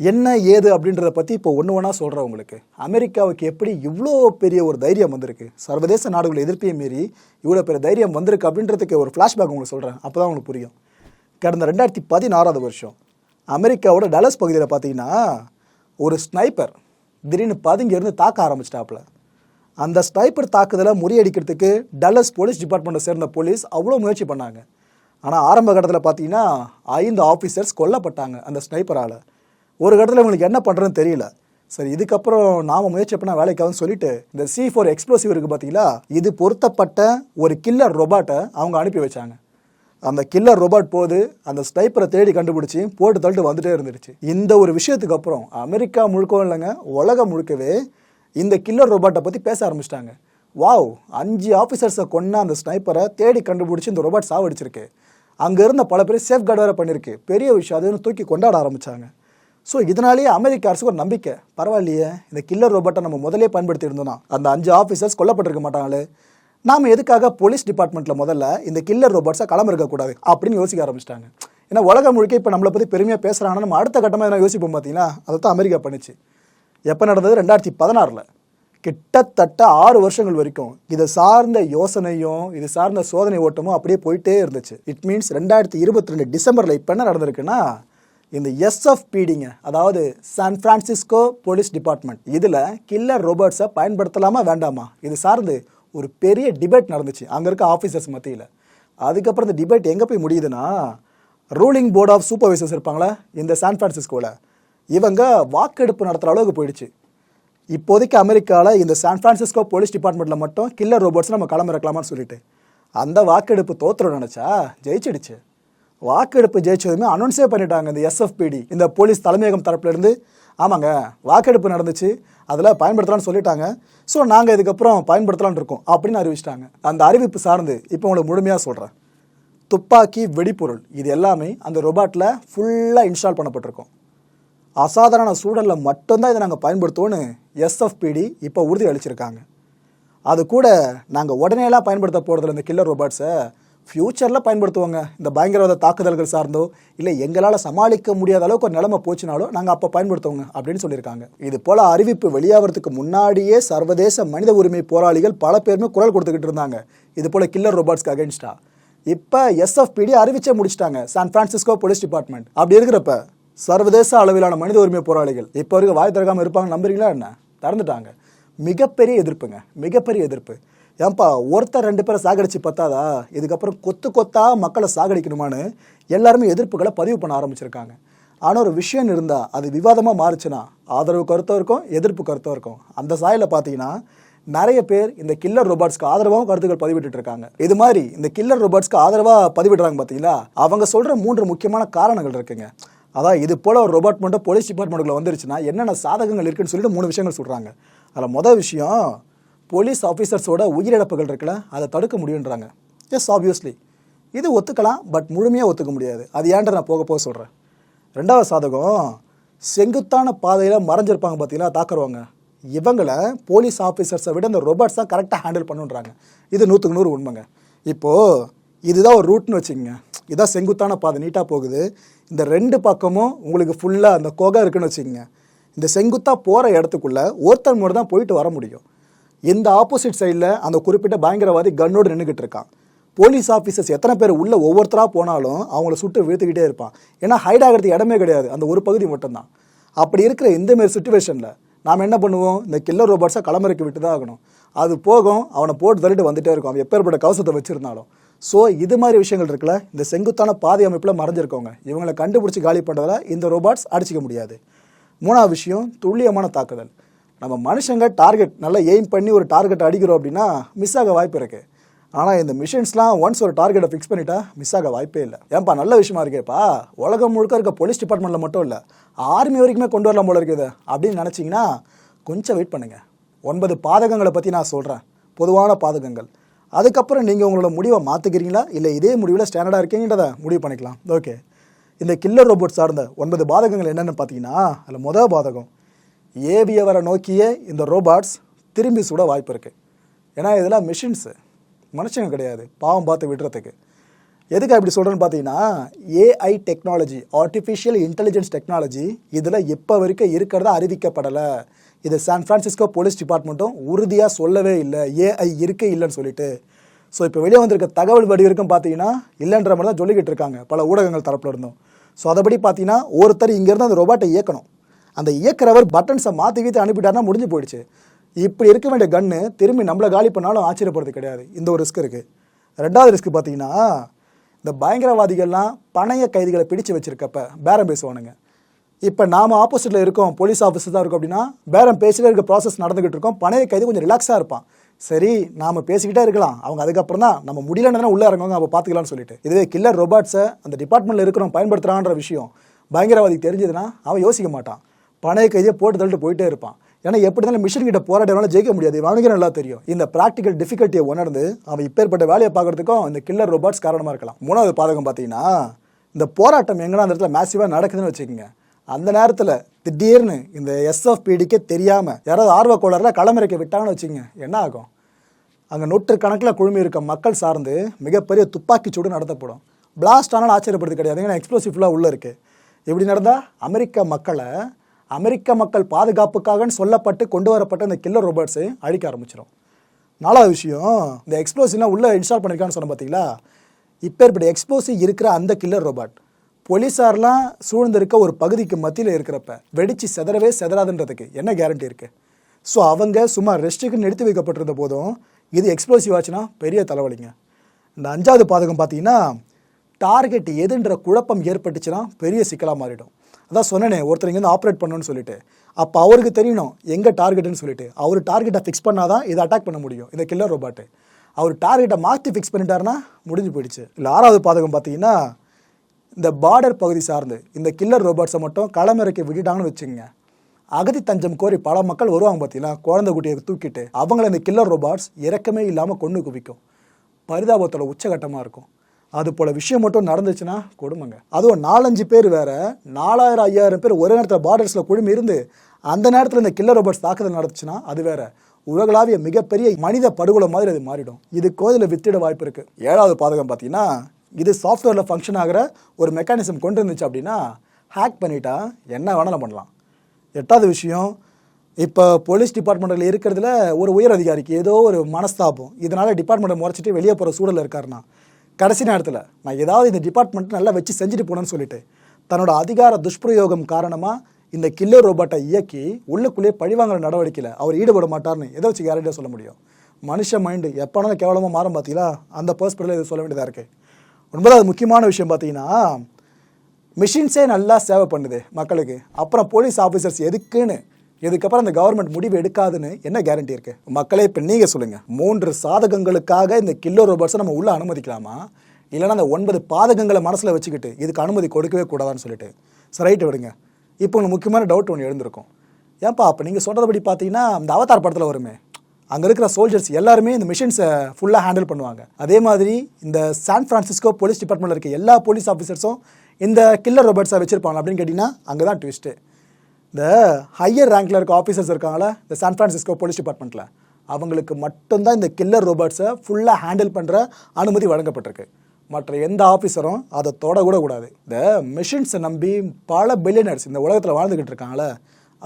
என்ன ஏது அப்படின்றத பற்றி இப்போ ஒன்று ஒன்றா சொல்கிறேன் உங்களுக்கு. அமெரிக்காவுக்கு எப்படி இவ்வளோ பெரிய ஒரு தைரியம் வந்திருக்கு? சர்வதேச நாடுகளை எதிர்ப்பையும் மீறி இவ்வளோ பெரிய தைரியம் வந்திருக்கு அப்படின்றதுக்கு ஒரு ஃப்ளாஷ்பேக் உங்களுக்கு சொல்கிறேன் அப்போ தான் உங்களுக்கு புரியும். கடந்த ரெண்டாயிரத்தி பதினாறாவது வருஷம் அமெரிக்காவோட டலஸ் பகுதியில் பார்த்தீங்கன்னா ஒரு ஸ்னைப்பர் திடீர்னு பதுங்கி இருந்து தாக்க ஆரம்பிச்சிட்டாப்புல. அந்த ஸ்னைப்பர் தாக்குதலை முறியடிக்கிறதுக்கு டல்லஸ் போலீஸ் டிபார்ட்மெண்ட்டை சேர்ந்த போலீஸ் அவ்வளோ முயற்சி பண்ணாங்க. ஆனால் ஆரம்ப கட்டத்தில் பார்த்தீங்கன்னா ஐந்து ஆஃபீஸர்ஸ் கொல்லப்பட்டாங்க அந்த ஸ்னைப்பரால் ஒரு கட்டத்தில் இவங்களுக்கு என்ன பண்ணுறதுன்னு தெரியல. சரி இதுக்கப்புறம் நாம முயற்சி பண்ண வேலைக்காகன்னு சொல்லிட்டு இந்த சி ஃபோர் எக்ஸ்ப்ளோசிவ் இருக்குது பார்த்தீங்களா இது பொருத்தப்பட்ட ஒரு கில்லர் ரொபாட்டை அவங்க அனுப்பி வச்சாங்க. அந்த கில்லர் ரொபாட் போது அந்த ஸ்டைப்பரை தேடி கண்டுபிடிச்சி போட்டு தள்ளிட்டு வந்துட்டே இருந்துருச்சு இந்த ஒரு விஷயத்துக்கு அப்புறம் அமெரிக்கா முழுக்கவும் இல்லைங்க உலகம் முழுக்கவே இந்த கில்லர் ரொபாட்டை பற்றி பேச ஆரம்பிச்சிட்டாங்க. வாவ் அஞ்சு ஆஃபீஸர்ஸை கொன்ன அந்த ஸ்னைப்பரை தேடி கண்டுபிடிச்சி இந்த ரொபாட் சாவடிச்சிருக்கு. அங்கே இருந்த பல பேர் சேஃப்கார்டு வேறு பண்ணியிருக்கு பெரிய விஷயம் அதுன்னு தூக்கி கொண்டாட ஆரம்பித்தாங்க ஸோ இதனாலேயே அமெரிக்க அரசுக்கு ஒரு நம்பிக்கை. பரவாயில்லையே இந்த கில்லர் ரோபோட்டை நம்ம முதலே பயன்படுத்தி இருந்தோம்னா அந்த அஞ்சு ஆஃபீஸர்ஸ் கொல்லப்பட்டிருக்க மாட்டாங்களே. நாம் எதுக்காக போலீஸ் டிபார்ட்மெண்ட்டில் முதல்ல இந்த கில்லர் ரோபோட்ஸை களம் இருக்கக்கூடாது அப்படின்னு யோசிக்க ஆரம்பிச்சிட்டாங்க. ஏன்னா உலகம் முழுக்க இப்போ நம்மளை பற்றி பெருமையாக பேசுகிறாங்கன்னா நம்ம அடுத்த கட்டமாக எதனா யோசிப்போம் பார்த்தீங்கன்னா அதை தான் அமெரிக்கா பண்ணிச்சு. எப்போ நடந்தது? ரெண்டாயிரத்தி பதினாறில். கிட்டத்தட்ட ஆறு வருஷங்கள் வரைக்கும் இதை சார்ந்த யோசனையும் இது சார்ந்த சோதனை ஓட்டமும் அப்படியே போயிட்டே இருந்துச்சு. இட் மீன்ஸ் ரெண்டாயிரத்தி இருபத்தி ரெண்டு டிசம்பரில் இப்போ என்ன நடந்திருக்குன்னா இந்த எஸ்எஃப்பிடிங்க அதாவது சான் பிரான்சிஸ்கோ போலீஸ் டிபார்ட்மெண்ட் இதில் கில்லர் ரோபோட்ஸை பயன்படுத்தலாமா வேண்டாமா? இது சார்ந்து ஒரு பெரிய டிபேட் நடந்துச்சு அங்கே இருக்க ஆஃபீஸர்ஸ் மத்தியில். அதுக்கப்புறம் இந்த டிபேட் எங்கே போய் முடியுதுன்னா ரூலிங் போர்ட் ஆஃப் சூப்பர்வைசர்ஸ் இருப்பாங்களே இந்த சான் ஃப்ரான்சிஸ்கோவில் இவங்க வாக்கெடுப்பு நடத்துகிற அளவுக்கு போயிடுச்சு. இப்போதைக்கு அமெரிக்காவில் இந்த சான் ஃப்ரான்சிஸ்கோ போலீஸ் டிபார்ட்மெண்ட்டில் மட்டும் கில்லர் ரோபோட்ஸ் நம்ம களமிறக்கலாமான்னு சொல்லிட்டு அந்த வாக்கெடுப்பு தோத்துரும் நினச்சா ஜெயிச்சிடுச்சு. வாக்கெடுப்பு ஜெயிச்சதுமே அனௌன்ஸே பண்ணிட்டாங்க இந்த எஸ்எஃபிடி இந்த போலீஸ் தலைமையகம் தரப்புலேருந்து. ஆமாங்க வாக்கெடுப்பு நடந்துச்சு. அதில் பயன்படுத்தலாம்னு சொல்லிட்டாங்க. ஸோ நாங்கள் இதுக்கப்புறம் பயன்படுத்தலான் இருக்கோம் அப்படின்னு அறிவிச்சிட்டாங்க. அந்த அறிவிப்பு சார்ந்து இப்போ உங்களுக்கு முழுமையாக சொல்கிறேன் துப்பாக்கி வெடிப்பொருள் இது எல்லாமே அந்த ரொபாட்டில் ஃபுல்லாக இன்ஸ்டால் பண்ணப்பட்டிருக்கோம். அசாதாரண சூழலில் மட்டும்தான் இதை நாங்கள் பயன்படுத்துவோன்னு எஸ்எஃபிடி இப்போ உறுதி அளிச்சிருக்காங்க. அது கூட நாங்கள் உடனேலாம் பயன்படுத்த போகிறதில்ல இந்த கில்லர் ரொபாட்ஸை ஃப்யூச்சரில் பயன்படுத்துவோங்க. இந்த பயங்கரவாத தாக்குதல்கள் சார்ந்தோ இல்லை எங்களால் சமாளிக்க முடியாத அளவுக்கு ஒரு நிலைமை போச்சுனாலும் நாங்கள் அப்போ பயன்படுத்துவோங்க அப்படின்னு சொல்லியிருக்காங்க. இது போல் அறிவிப்பு வெளியாகிறதுக்கு முன்னாடியே சர்வதேச மனித உரிமை போராளிகள் பல பேருமே குரல் கொடுத்துக்கிட்டு இருந்தாங்க. இது போல் கில்லர் ரோபாட்ஸ்க்கு அகேன்ஸ்டா இப்போ எஸ்எஃபிடி அறிவிச்சே முடிச்சிட்டாங்க சான் பிரான்சிஸ்கோ போலீஸ் டிபார்ட்மெண்ட் அப்படி இருக்கிறப்ப சர்வதேச அளவிலான மனித உரிமை போராளிகள் இப்போ வரைக்கும் வாய் திறக்காமல் இருப்பாங்க நம்புறீங்களா என்ன? திறந்துட்டாங்க. மிகப்பெரிய எதிர்ப்புங்க மிகப்பெரிய எதிர்ப்பு. ஏன்பா ஒருத்தர் ரெண்டு பேரை சாகடிச்சு பத்தாதா? இதுக்கப்புறம் கொத்து கொத்தா மக்களை சாகடிக்கணுமான்னு எல்லாருமே எதிர்ப்புகளை பதிவு பண்ண ஆரம்பிச்சிருக்காங்க. ஆனால் ஒரு விஷயம் இருந்தால் அது விவாதமாக மாறுச்சுன்னா ஆதரவு கருத்தும் இருக்கும் எதிர்ப்பு கருத்தும் இருக்கும். அந்த சாயில் பார்த்தீங்கன்னா நிறைய பேர் இந்த கில்லர் ரோபாட்ஸ்க்கு ஆதரவாகவும் கருத்துக்கள் பதிவிட்டு இருக்காங்க. இது மாதிரி இந்த கில்லர் ரோபாட்ஸ்க்கு ஆதரவாக பதிவிடுறாங்க பார்த்தீங்களா அவங்க சொல்கிற மூன்று முக்கியமான காரணங்கள் இருக்குங்க. அதான் இது போல ஒரு ரொபாட் மட்டும் போலீஸ் டிபார்ட்மெண்ட்டுக்குள்ள வந்துருச்சுன்னா என்னென்ன சாதகங்கள் இருக்குன்னு சொல்லிட்டு மூணு விஷயங்கள் சொல்கிறாங்க அதில் மொதல் விஷயம் போலீஸ் ஆஃபீஸர்ஸோட உயிரிழப்புகள் இருக்குல்ல அதை தடுக்க முடியுன்றாங்க எஸ் ஆப்வியஸ்லி இது ஒத்துக்கலாம் பட் முழுமையாக ஒத்துக்க முடியாது. அது ஏன்டா நான் போக போக சொல்கிறேன் ரெண்டாவது சாதகம் செங்குத்தான பாதையில் மறைஞ்சிருப்பாங்க பார்த்தீங்களா தாக்குறவங்க. இவங்களை போலீஸ் ஆஃபீஸர்ஸை விட இந்த ரொபாட்ஸ் கரெக்டாக ஹேண்டில் பண்ணுன்றாங்க. இது நூற்றுக்கு நூறு உண்மைங்க. இப்போது இதுதான் ஒரு ரூட்னு வச்சுக்கோங்க. இதான் செங்குத்தான பாதை நீட்டாக போகுது. இந்த ரெண்டு பக்கமும் உங்களுக்கு ஃபுல்லாக அந்த கொகை இருக்குன்னு வச்சுக்கோங்க. இந்த செங்குத்தாக போகிற இடத்துக்குள்ளே ஒருத்தர் மட்டும் தான் போயிட்டு வர முடியும். இந்த ஆப்போசிட் சைடில் அந்த குறிப்பிட்ட பயங்கரவாதி கன்னோடு நின்றுக்கிட்டு இருக்கான். போலீஸ் ஆஃபீஸர்ஸ் எத்தனை பேர் உள்ள ஒவ்வொருத்தராக போனாலும் அவங்கள சுட்டு வீழ்த்துக்கிட்டே இருப்பான். ஏன்னா ஹைட் ஆகிறதுக்கு இடமே கிடையாது. அந்த ஒரு பகுதி மட்டும்தான். அப்படி இருக்கிற இந்தமாரி சுச்சுவேஷனில் நாம் என்ன பண்ணுவோம்? இந்த கில்லர் ரோபாட்ஸை களமிறக்கி விட்டு தான் ஆகணும். அது போகும் அவனை போட்டு தள்ளிட்டு வந்துட்டே இருக்கும். அவன் எப்பேற்பட்ட கவசத்தை வச்சுருந்தாலும். ஸோ இது மாதிரி விஷயங்கள் இருக்குல்ல இந்த செங்குத்தான பாதை அமைப்பில் மறைஞ்சிருக்கவங்க இவங்களை கண்டுபிடிச்சி காலி பண்ணுறதால இந்த ரோபாட்ஸ் அடிச்சிக்க முடியாது. மூணாவது விஷயம் துல்லியமான தாக்குதல். நம்ம மனுஷங்க டார்கெட் நல்லா எய்ம் பண்ணி ஒரு டார்கெட் அடிக்கிறோம் அப்படின்னா மிஸ் ஆக வாய்ப்பு இருக்குது ஆனால் இந்த மிஷின்ஸ்லாம் ஒன்ஸ் ஒரு டார்கெட்டை ஃபிக்ஸ் பண்ணிட்டா மிஸ் ஆக வாய்ப்பே இல்லை. ஏன்பா நல்ல விஷயமா இருக்கேப்பா? உலகம் முழுக்க இருக்க போலீஸ் டிபார்ட்மெண்ட்டில் மட்டும் இல்லை ஆர்மி வரைக்குமே கொண்டு வரலாம் போல இருக்குது. அப்படின்னு நினச்சிங்கன்னா கொஞ்சம் வெயிட் பண்ணுங்கள் ஒன்பது பாதகங்களை பற்றி நான் சொல்கிறேன் பொதுவான பாதகங்கள். அதுக்கப்புறம் நீங்கள் உங்களோட முடிவை மாற்றிக்கிறீங்களா இல்லை இதே முடிவில் ஸ்டாண்டர்டாக இருக்கீங்கன்றதை முடிவு பண்ணிக்கலாம். ஓகே இந்த கில்லர் ரோபோட் சார்ந்த ஒன்பது பாதகங்கள் என்னென்னு பார்த்தீங்கன்னா அதில் முதல் பாதகம் ஏவியவரை நோக்கிய இந்த ரோபாட்ஸ் திரும்பி சுட வாய்ப்பு இருக்குது ஏன்னா இதெல்லாம் மிஷின்ஸு மனுஷங்க கிடையாது. பாவம் பார்த்து விடுறதுக்கு. எதுக்கு அப்படி சொல்கிறேன்னு பார்த்தீங்கன்னா AI technology artificial intelligence technology இதில் இப்போ வரைக்கும் இருக்கிறதா அறிவிக்கப்படலை. இது சான் ஃப்ரான்சிஸ்கோ போலீஸ் டிபார்ட்மெண்ட்டும் உறுதியாக சொல்லவே இல்லை. ஏஐ இருக்கே இல்லைன்னு சொல்லிட்டு. ஸோ இப்போ வெளியே வந்திருக்க தகவல் படி வரைக்கும் பார்த்தீங்கன்னா இல்லைன்ற மாதிரி தான் சொல்லிக்கிட்டு இருக்காங்க பல ஊடகங்கள் தரப்பில் இருந்தும். ஸோ அதைப்படி பார்த்தீங்கன்னா ஒருத்தர் இங்கேருந்து அந்த ரோபாட்டை இயக்கணும். அந்த இயக்கிறவர் பட்டன்ஸை மாற்றி வீத்து அனுப்பிட்டாருன்னா முடிஞ்சு போயிடுச்சு. இப்படி இருக்க வேண்டிய கன்று திரும்பி நம்மளை காலி பண்ணாலும் ஆச்சரியப்படுறது கிடையாது. இந்த ஒரு ரிஸ்க் இருக்குது ரெண்டாவது ரிஸ்க் பார்த்தீங்கன்னா இந்த பயங்கரவாதிகள்லாம் பணைய கைதிகளை பிடிச்சு வச்சுருக்கப்ப பேரம் பேசுவானுங்க. இப்போ நாம் ஆப்போசிட்டில் இருக்கோம் போலீஸ் ஆஃபீஸர் தான் இருக்கோம் அப்படின்னா பேரம் பேசிட்டே இருக்க ப்ராசஸ் நடந்துகிட்டு இருக்கோம். பணைய கைதி கொஞ்சம் ரிலாக்ஸாக இருப்பான். சரி நாம பேசிக்கிட்டே இருக்கலாம். அவங்க அதுக்கப்புறம் தான் நம்ம முடியலன்னு உள்ளே இறங்குவாங்க அப்போ பார்த்துக்கலாம்னு சொல்லிட்டு. இதுவே கில்லர் ரோபாட்ஸை அந்த டிபார்ட்மெண்ட்டில் இருக்கிறோம் பயன்படுத்துகிறான்ற விஷயம். பயங்கரவாதி தெரிஞ்சதுன்னா அவன் யோசிக்க மாட்டான். பணைய கைதியை போட்டு தள்ளிட்டு போயிட்டே இருப்பான். ஏன்னா எப்படி இருந்தாலும் மிஷின் கிட்ட போராட்டம்னால ஜெயிக்க முடியாது. அவனுக்கு நல்லா தெரியும். இந்த ப்ராக்டிக்கல் டிஃபிகல்ட்டியை உணர்ந்து அவன் இப்பேற்பட்ட வேலையை பார்க்கறதுக்கும் இந்த கில்லர் ரோபாட்ஸ் காரணமாக இருக்கலாம். மூணாவது பாதகம் பார்த்தீங்கன்னா இந்த போராட்டம் எங்கன்னா அந்த இடத்துல மேசிவாக நடக்குதுன்னு வச்சுக்கோங்க. அந்த நேரத்தில் திடீர்னு இந்த எஸ்எஃபிடிக்கே தெரியாமல் யாராவது ஆர்வக்கோளரில் களமிறக்க விட்டாங்கன்னு வச்சுக்கோங்க என்ன ஆகும்? அங்கே நூற்றுக்கணக்கில் குழுமி இருக்க மக்கள் சார்ந்து மிகப்பெரிய துப்பாக்கி சூடு நடத்தப்படும். பிளாஸ்ட் ஆனால் ஆச்சரியப்படுறது கிடையாது. ஏன்னா எக்ஸ்ப்ளோசிவ்லாம் உள்ளே இருக்குது இப்படி நடந்தால் அமெரிக்க மக்களை அமெரிக்க மக்கள் பாதுகாப்புக்காகன்னு சொல்லப்பட்டு கொண்டு வரப்பட்ட இந்த கில்லர் ரோபோட்ஸு அழிக்க ஆரம்பிச்சிடும் நாலாவது விஷயம் இந்த எக்ஸ்ப்ளோசிவ்லாம் உள்ளே இன்ஸ்டால் பண்ணியிருக்கான்னு சொன்ன பார்த்தீங்களா இப்பேற்பட்ட எக்ஸ்ப்ளோசிவ் இருக்கிற அந்த கில்லர் ரோபாட் போலீஸார்லாம் சூழ்ந்திருக்க ஒரு பகுதிக்கு மத்தியில் இருக்கிறப்ப வெடிச்சு செதறவே செதறாதுன்றதுக்கு என்ன கேரண்டி இருக்குது ஸோ அவங்க சும்மா ரெஸ்ட்டுக்கு நிறுத்தி வைக்கப்பட்டிருந்த போதும் இது எக்ஸ்ப்ளோசிவ் ஆச்சுன்னா பெரிய தலைவலிங்க. இந்த அஞ்சாவது பாதகம் பார்த்தீங்கன்னா டார்கெட் எதுன்ற குழப்பம் ஏற்பட்டுச்சுன்னா பெரிய சிக்கலாக மாறிடும். அதான் சொன்னேனே ஒருத்தர் இங்கேருந்து ஆப்ரேட் பண்ணணும்னு சொல்லிட்டு. அப்போ அவருக்கு தெரியணும் எங்கே டார்கெட்னு சொல்லிட்டு. அவர் டார்கெட்டை ஃபிக்ஸ் பண்ணாதான் இதை அட்டாக் பண்ண முடியும். இந்த கில்லர் ரோபாட்டு அவர் டார்கெட்டை மாற்றி ஃபிக்ஸ் பண்ணிட்டாருன்னா முடிஞ்சு போயிடுச்சு. இல்லை ஆறாவது பாதகம் பார்த்தீங்கன்னா இந்த பார்டர் பகுதி சார்ந்து இந்த கில்லர் ரோபாட்ஸை மட்டும் களமிறக்கி விட்டுட்டாங்கன்னு வச்சுக்கோங்க. அகதி தஞ்சம் கோரி பல மக்கள் வருவாங்க பார்த்தீங்கன்னா குழந்தை குட்டியை தூக்கிட்டு. அவங்கள இந்த கில்லர் ரோபாட்ஸ் இறக்கமே இல்லாமல் கொண்டு குவிக்கும். பரிதாபத்தோட உச்சகட்டமாக இருக்கும். அது போல விஷயம் மட்டும் நடந்துச்சுன்னா கொடுமைங்க. அதுவும் நாலஞ்சு பேர் வேற நாலாயிரம் ஐயாயிரம் பேர் ஒரே நேரத்தில் பார்டர்ஸில் குழுமி இருந்து அந்த நேரத்தில் இந்த கில்லர் ரோபோட்ஸ் தாக்குதல் நடந்துச்சுன்னா அது வேற. உலகளாவிய மிகப்பெரிய மனித படுகொலை மாதிரி அது மாறிடும். இது கோதில் வித்திட வாய்ப்பு இருக்கு. ஏழாவது பாதகம் பார்த்தீங்கன்னா இது சாஃப்ட்வேரில் ஃபங்க்ஷன் ஆகிற ஒரு மெக்கானிசம் கொண்டு இருந்துச்சு அப்படின்னா ஹேக் பண்ணிட்டா என்ன வேணாலும் பண்ணலாம். எட்டாவது விஷயம் இப்போ போலீஸ் டிபார்ட்மெண்ட்டில் இருக்கிறதுல ஒரு உயர் அதிகாரிக்கு ஏதோ ஒரு மனஸ்தாபம். இதனால் டிபார்ட்மெண்ட்டை முறைச்சிட்டு வெளியே போகிற சூழல் இருக்காருன்னா கடைசி நேரத்தில் நான் ஏதாவது இந்த டிபார்ட்மெண்ட் நல்லா வச்சு செஞ்சுட்டு போனேன்னு சொல்லிட்டு தன்னோட அதிகார துஷ்பிரயோகம் காரணமாக இந்த கில்லர் ரோபோட்டை இயக்கி உள்ளுக்குள்ளேயே பழிவாங்கிற நடவடிக்கையில் அவர் ஈடுபட மாட்டார்னு எதை வச்சு கேரண்டியாக சொல்ல முடியும்? மனுஷ மைண்டு எப்போனாலும் கேவலமாக மாறும் பார்த்தீங்களா அந்த பர்ஸ்பெக்டில் இது சொல்ல வேண்டியதாக இருக்குது ஒன்பதாவது முக்கியமான விஷயம் பார்த்தீங்கன்னா மிஷின்ஸே நல்லா சேவை பண்ணுது மக்களுக்கு. அப்புறம் போலீஸ் ஆஃபீஸர்ஸ் எதுக்குன்னு இதுக்கப்புறம் அந்த கவர்மெண்ட் முடிவு எடுக்காதுன்னு என்ன கேரண்டி இருக்கு? மக்களே இப்போ நீங்கள் சொல்லுங்கள் மூன்று சாதகங்களுக்காக இந்த கில்லோ ரோபோட்ஸை நம்ம உள்ளே அனுமதிக்கலாமா? இல்லைன்னா அந்த ஒன்பது பாதகங்களை மனசில் வச்சுக்கிட்டு இதுக்கு அனுமதி கொடுக்கவே கூடாதான்னு சொல்லிட்டு. சரி ரைட்டு விடுங்க. இப்போ உங்களுக்கு முக்கியமான டவுட் ஒன்று எழுந்திருக்கும். ஏன்பா அப்போ நீங்கள் சொல்கிறபடி பார்த்தீங்கன்னா அந்த அவதார் படத்தில் வருமே. அங்கே இருக்கிற சோல்ஜர்ஸ் எல்லாருமே இந்த மிஷின்ஸை ஃபுல்லாக ஹேண்டில் பண்ணுவாங்க. அதே மாதிரி இந்த சான் ஃப்ரான்சிஸ்கோ போலீஸ் டிபார்ட்மெண்ட்டில் இருக்க எல்லா போலீஸ் ஆஃபீஸர்ஸும் இந்த கில்லர் ரோபோட்ஸை வச்சுருப்பாங்க அப்படின்னு கேட்டிங்கன்னா அங்கே தான் ட்விஸ்ட்டு இந்த ஹையர் ரேங்க்ல இருக்க ஆஃபீஸர்ஸ் இருக்காங்களா இந்த சான் ஃப்ரான்சிஸ்கோ போலீஸ் டிபார்ட்மெண்ட்டில் அவங்களுக்கு மட்டும்தான் இந்த கில்லர் ரோபோட்ஸை ஃபுல்லாக ஹேண்டில் பண்ணுற அனுமதி வழங்கப்பட்டிருக்கு. மற்ற எந்த ஆஃபீஸரும் அதை தொட கூட கூடாது. இந்த மிஷின்ஸை நம்பி பல பில்லியனர்ஸ் இந்த உலகத்தில் வாழ்ந்துக்கிட்டு இருக்காங்களே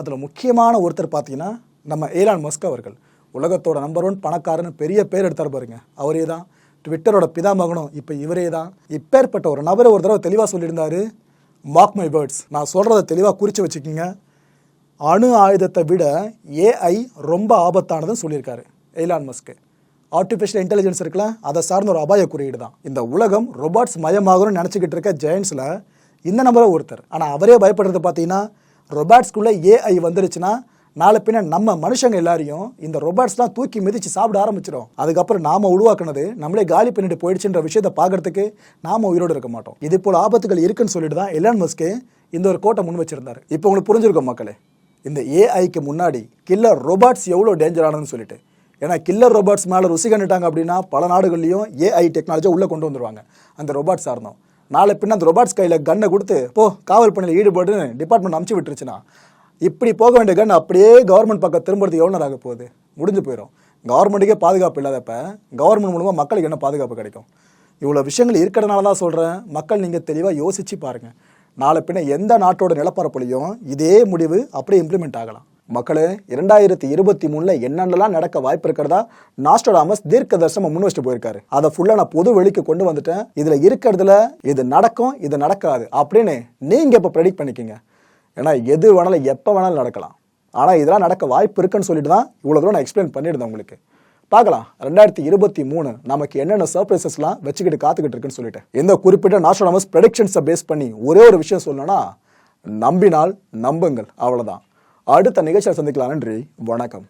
அதில் முக்கியமான ஒருத்தர் பார்த்தீங்கன்னா நம்ம ஏலான் மஸ்க் அவர்கள். உலகத்தோட நம்பர் ஒன் பணக்காரன்னு பெரிய பேர் எடுத்தார் பாருங்க. அவரே தான். ட்விட்டரோட பிதாமகனும் இப்போ இவரே தான். இப்பேற்பட்ட ஒரு நபரை ஒரு தடவை தெளிவாக சொல்லியிருந்தாரு. மாக் மை வேர்ட்ஸ் நான் சொல்கிறத தெளிவாக குறித்து வச்சுக்கிங்க. அணு ஆயுதத்தை விட ஏஐ ரொம்ப ஆபத்தானதுன்னு சொல்லியிருக்காரு. எய்லான் மஸ்க்கு ஆர்டிஃபிஷியல் இன்டெலிஜென்ஸ் இருக்குல்ல அதை சார்ந்த ஒரு அபாய குறியீடு தான். இந்த உலகம் ரொபாட்ஸ் மயமாகணும்னு நினச்சிக்கிட்டு இருக்க ஜெயன்ஸில் இந்த நம்பரும் ஒருத்தர். ஆனால் அவரே பயப்படுறது பார்த்தீங்கன்னா ரொபாட்ஸ்குள்ளே ஏஐ வந்துருச்சுன்னா நாளை பின்ன நம்ம மனுஷங்க எல்லாரையும் இந்த ரொபாட்ஸ்லாம் தூக்கி மிதித்து சாப்பிட ஆரம்பிச்சிடும் அதுக்கப்புறம் நாம உருவாக்குனது நம்மளே காலி பண்ணிட்டு போயிடுச்சுன்ற விஷயத்தை பார்க்கறதுக்கு நாம உயிரோடு இருக்க மாட்டோம். இது போல் ஆபத்துகள் இருக்குன்னு சொல்லிட்டு தான் எலான் மஸ்க்கு இந்த ஒரு கோட்டை முன் வச்சிருந்தார். இப்போ உங்களுக்கு புரிஞ்சிருக்கோம் மக்களே. இந்த ஏஐக்கு முன்னாடி கில்லர் ரோபாட்ஸ் எவ்வளோ டேஞ்சரானதுன்னு சொல்லிட்டு. ஏன்னா கில்லர் ரோபாட்ஸ் மேலே ருசி கண்டுட்டாங்க அப்படின்னா பல நாடுகள்லையும் ஏஐ டெக்னாலஜியை உள்ளே கொண்டு வந்துருவாங்க. அந்த ரோபாட்ஸ் சார்ந்தோம் நாளை பின்ன அந்த ரோபாட்ஸ் கையில் கன்னை கொடுத்து போ காவல் பணியில் ஈடுபடுன்னு டிபார்ட்மெண்ட் அமுச்சு விட்டுருச்சுன்னா இப்படி போக வேண்டிய கன் அப்படியே கவர்மெண்ட் பக்கம் திரும்புறது எவ்வளோ நேரம் ஆக போகுது? முடிஞ்சு போயிடும் கவர்மெண்ட்டுக்கே பாதுகாப்பு இல்லாதப்ப கவர்மெண்ட் மூலமாக மக்களுக்கு என்ன பாதுகாப்பு கிடைக்கும்? இவ்வளோ விஷயங்கள் இருக்கிறனால தான் சொல்கிறேன் மக்கள் நீங்கள் தெளிவாக யோசித்து பாருங்கள் நாளை பின்ன எந்த நாட்டோட நிலப்பரப்புலையும் இதே முடிவு அப்படியே இம்ப்ளிமெண்ட் ஆகலாம். மக்களே இரண்டாயிரத்தி இருபத்தி மூணுல என்னென்னலாம் நடக்க வாய்ப்பு இருக்கிறதா நாஸ்டோடாமஸ் தீர்க்க தரிசனம் முன் வச்சுட்டு போயிருக்காரு. அதை ஃபுல்லா நான் பொது வெளிக்கு கொண்டு வந்துட்டேன். இதுல இருக்கிறதுல இது நடக்கும் இது நடக்காது அப்படின்னு நீங்க இப்ப ப்ரெடிக்ட் பண்ணிக்கங்க. ஏன்னா எது வேணாலும் எப்போ வேணாலும் நடக்கலாம். ஆனால் இதெல்லாம் நடக்க வாய்ப்பு இருக்குன்னு சொல்லிட்டு தான் இவ்வளோ தூரம் நான் எக்ஸ்பிளைன் பண்ணியிருந்தேன் உங்களுக்கு. பார்க்கலாம். ரெண்டாயிரத்தி இருபத்தி மூணு நமக்கு என்னென்ன சர்ப்ரைசஸ்லாம் வச்சுக்கிட்டு காத்துக்கிட்டு இருக்குன்னு சொல்லிட்டு. இந்த குறிப்பிட்ட நாஸ்ட்ரானமஸ் ப்ரெடிக்ஷன்ஸை பேஸ் பண்ணி ஒரே ஒரு விஷயம் சொல்லணும்னா நம்பினால் நம்புங்கள். அவ்வளவுதான். அடுத்த நிகழ்ச்சியை சந்திக்கலாம் நன்றி. வணக்கம்.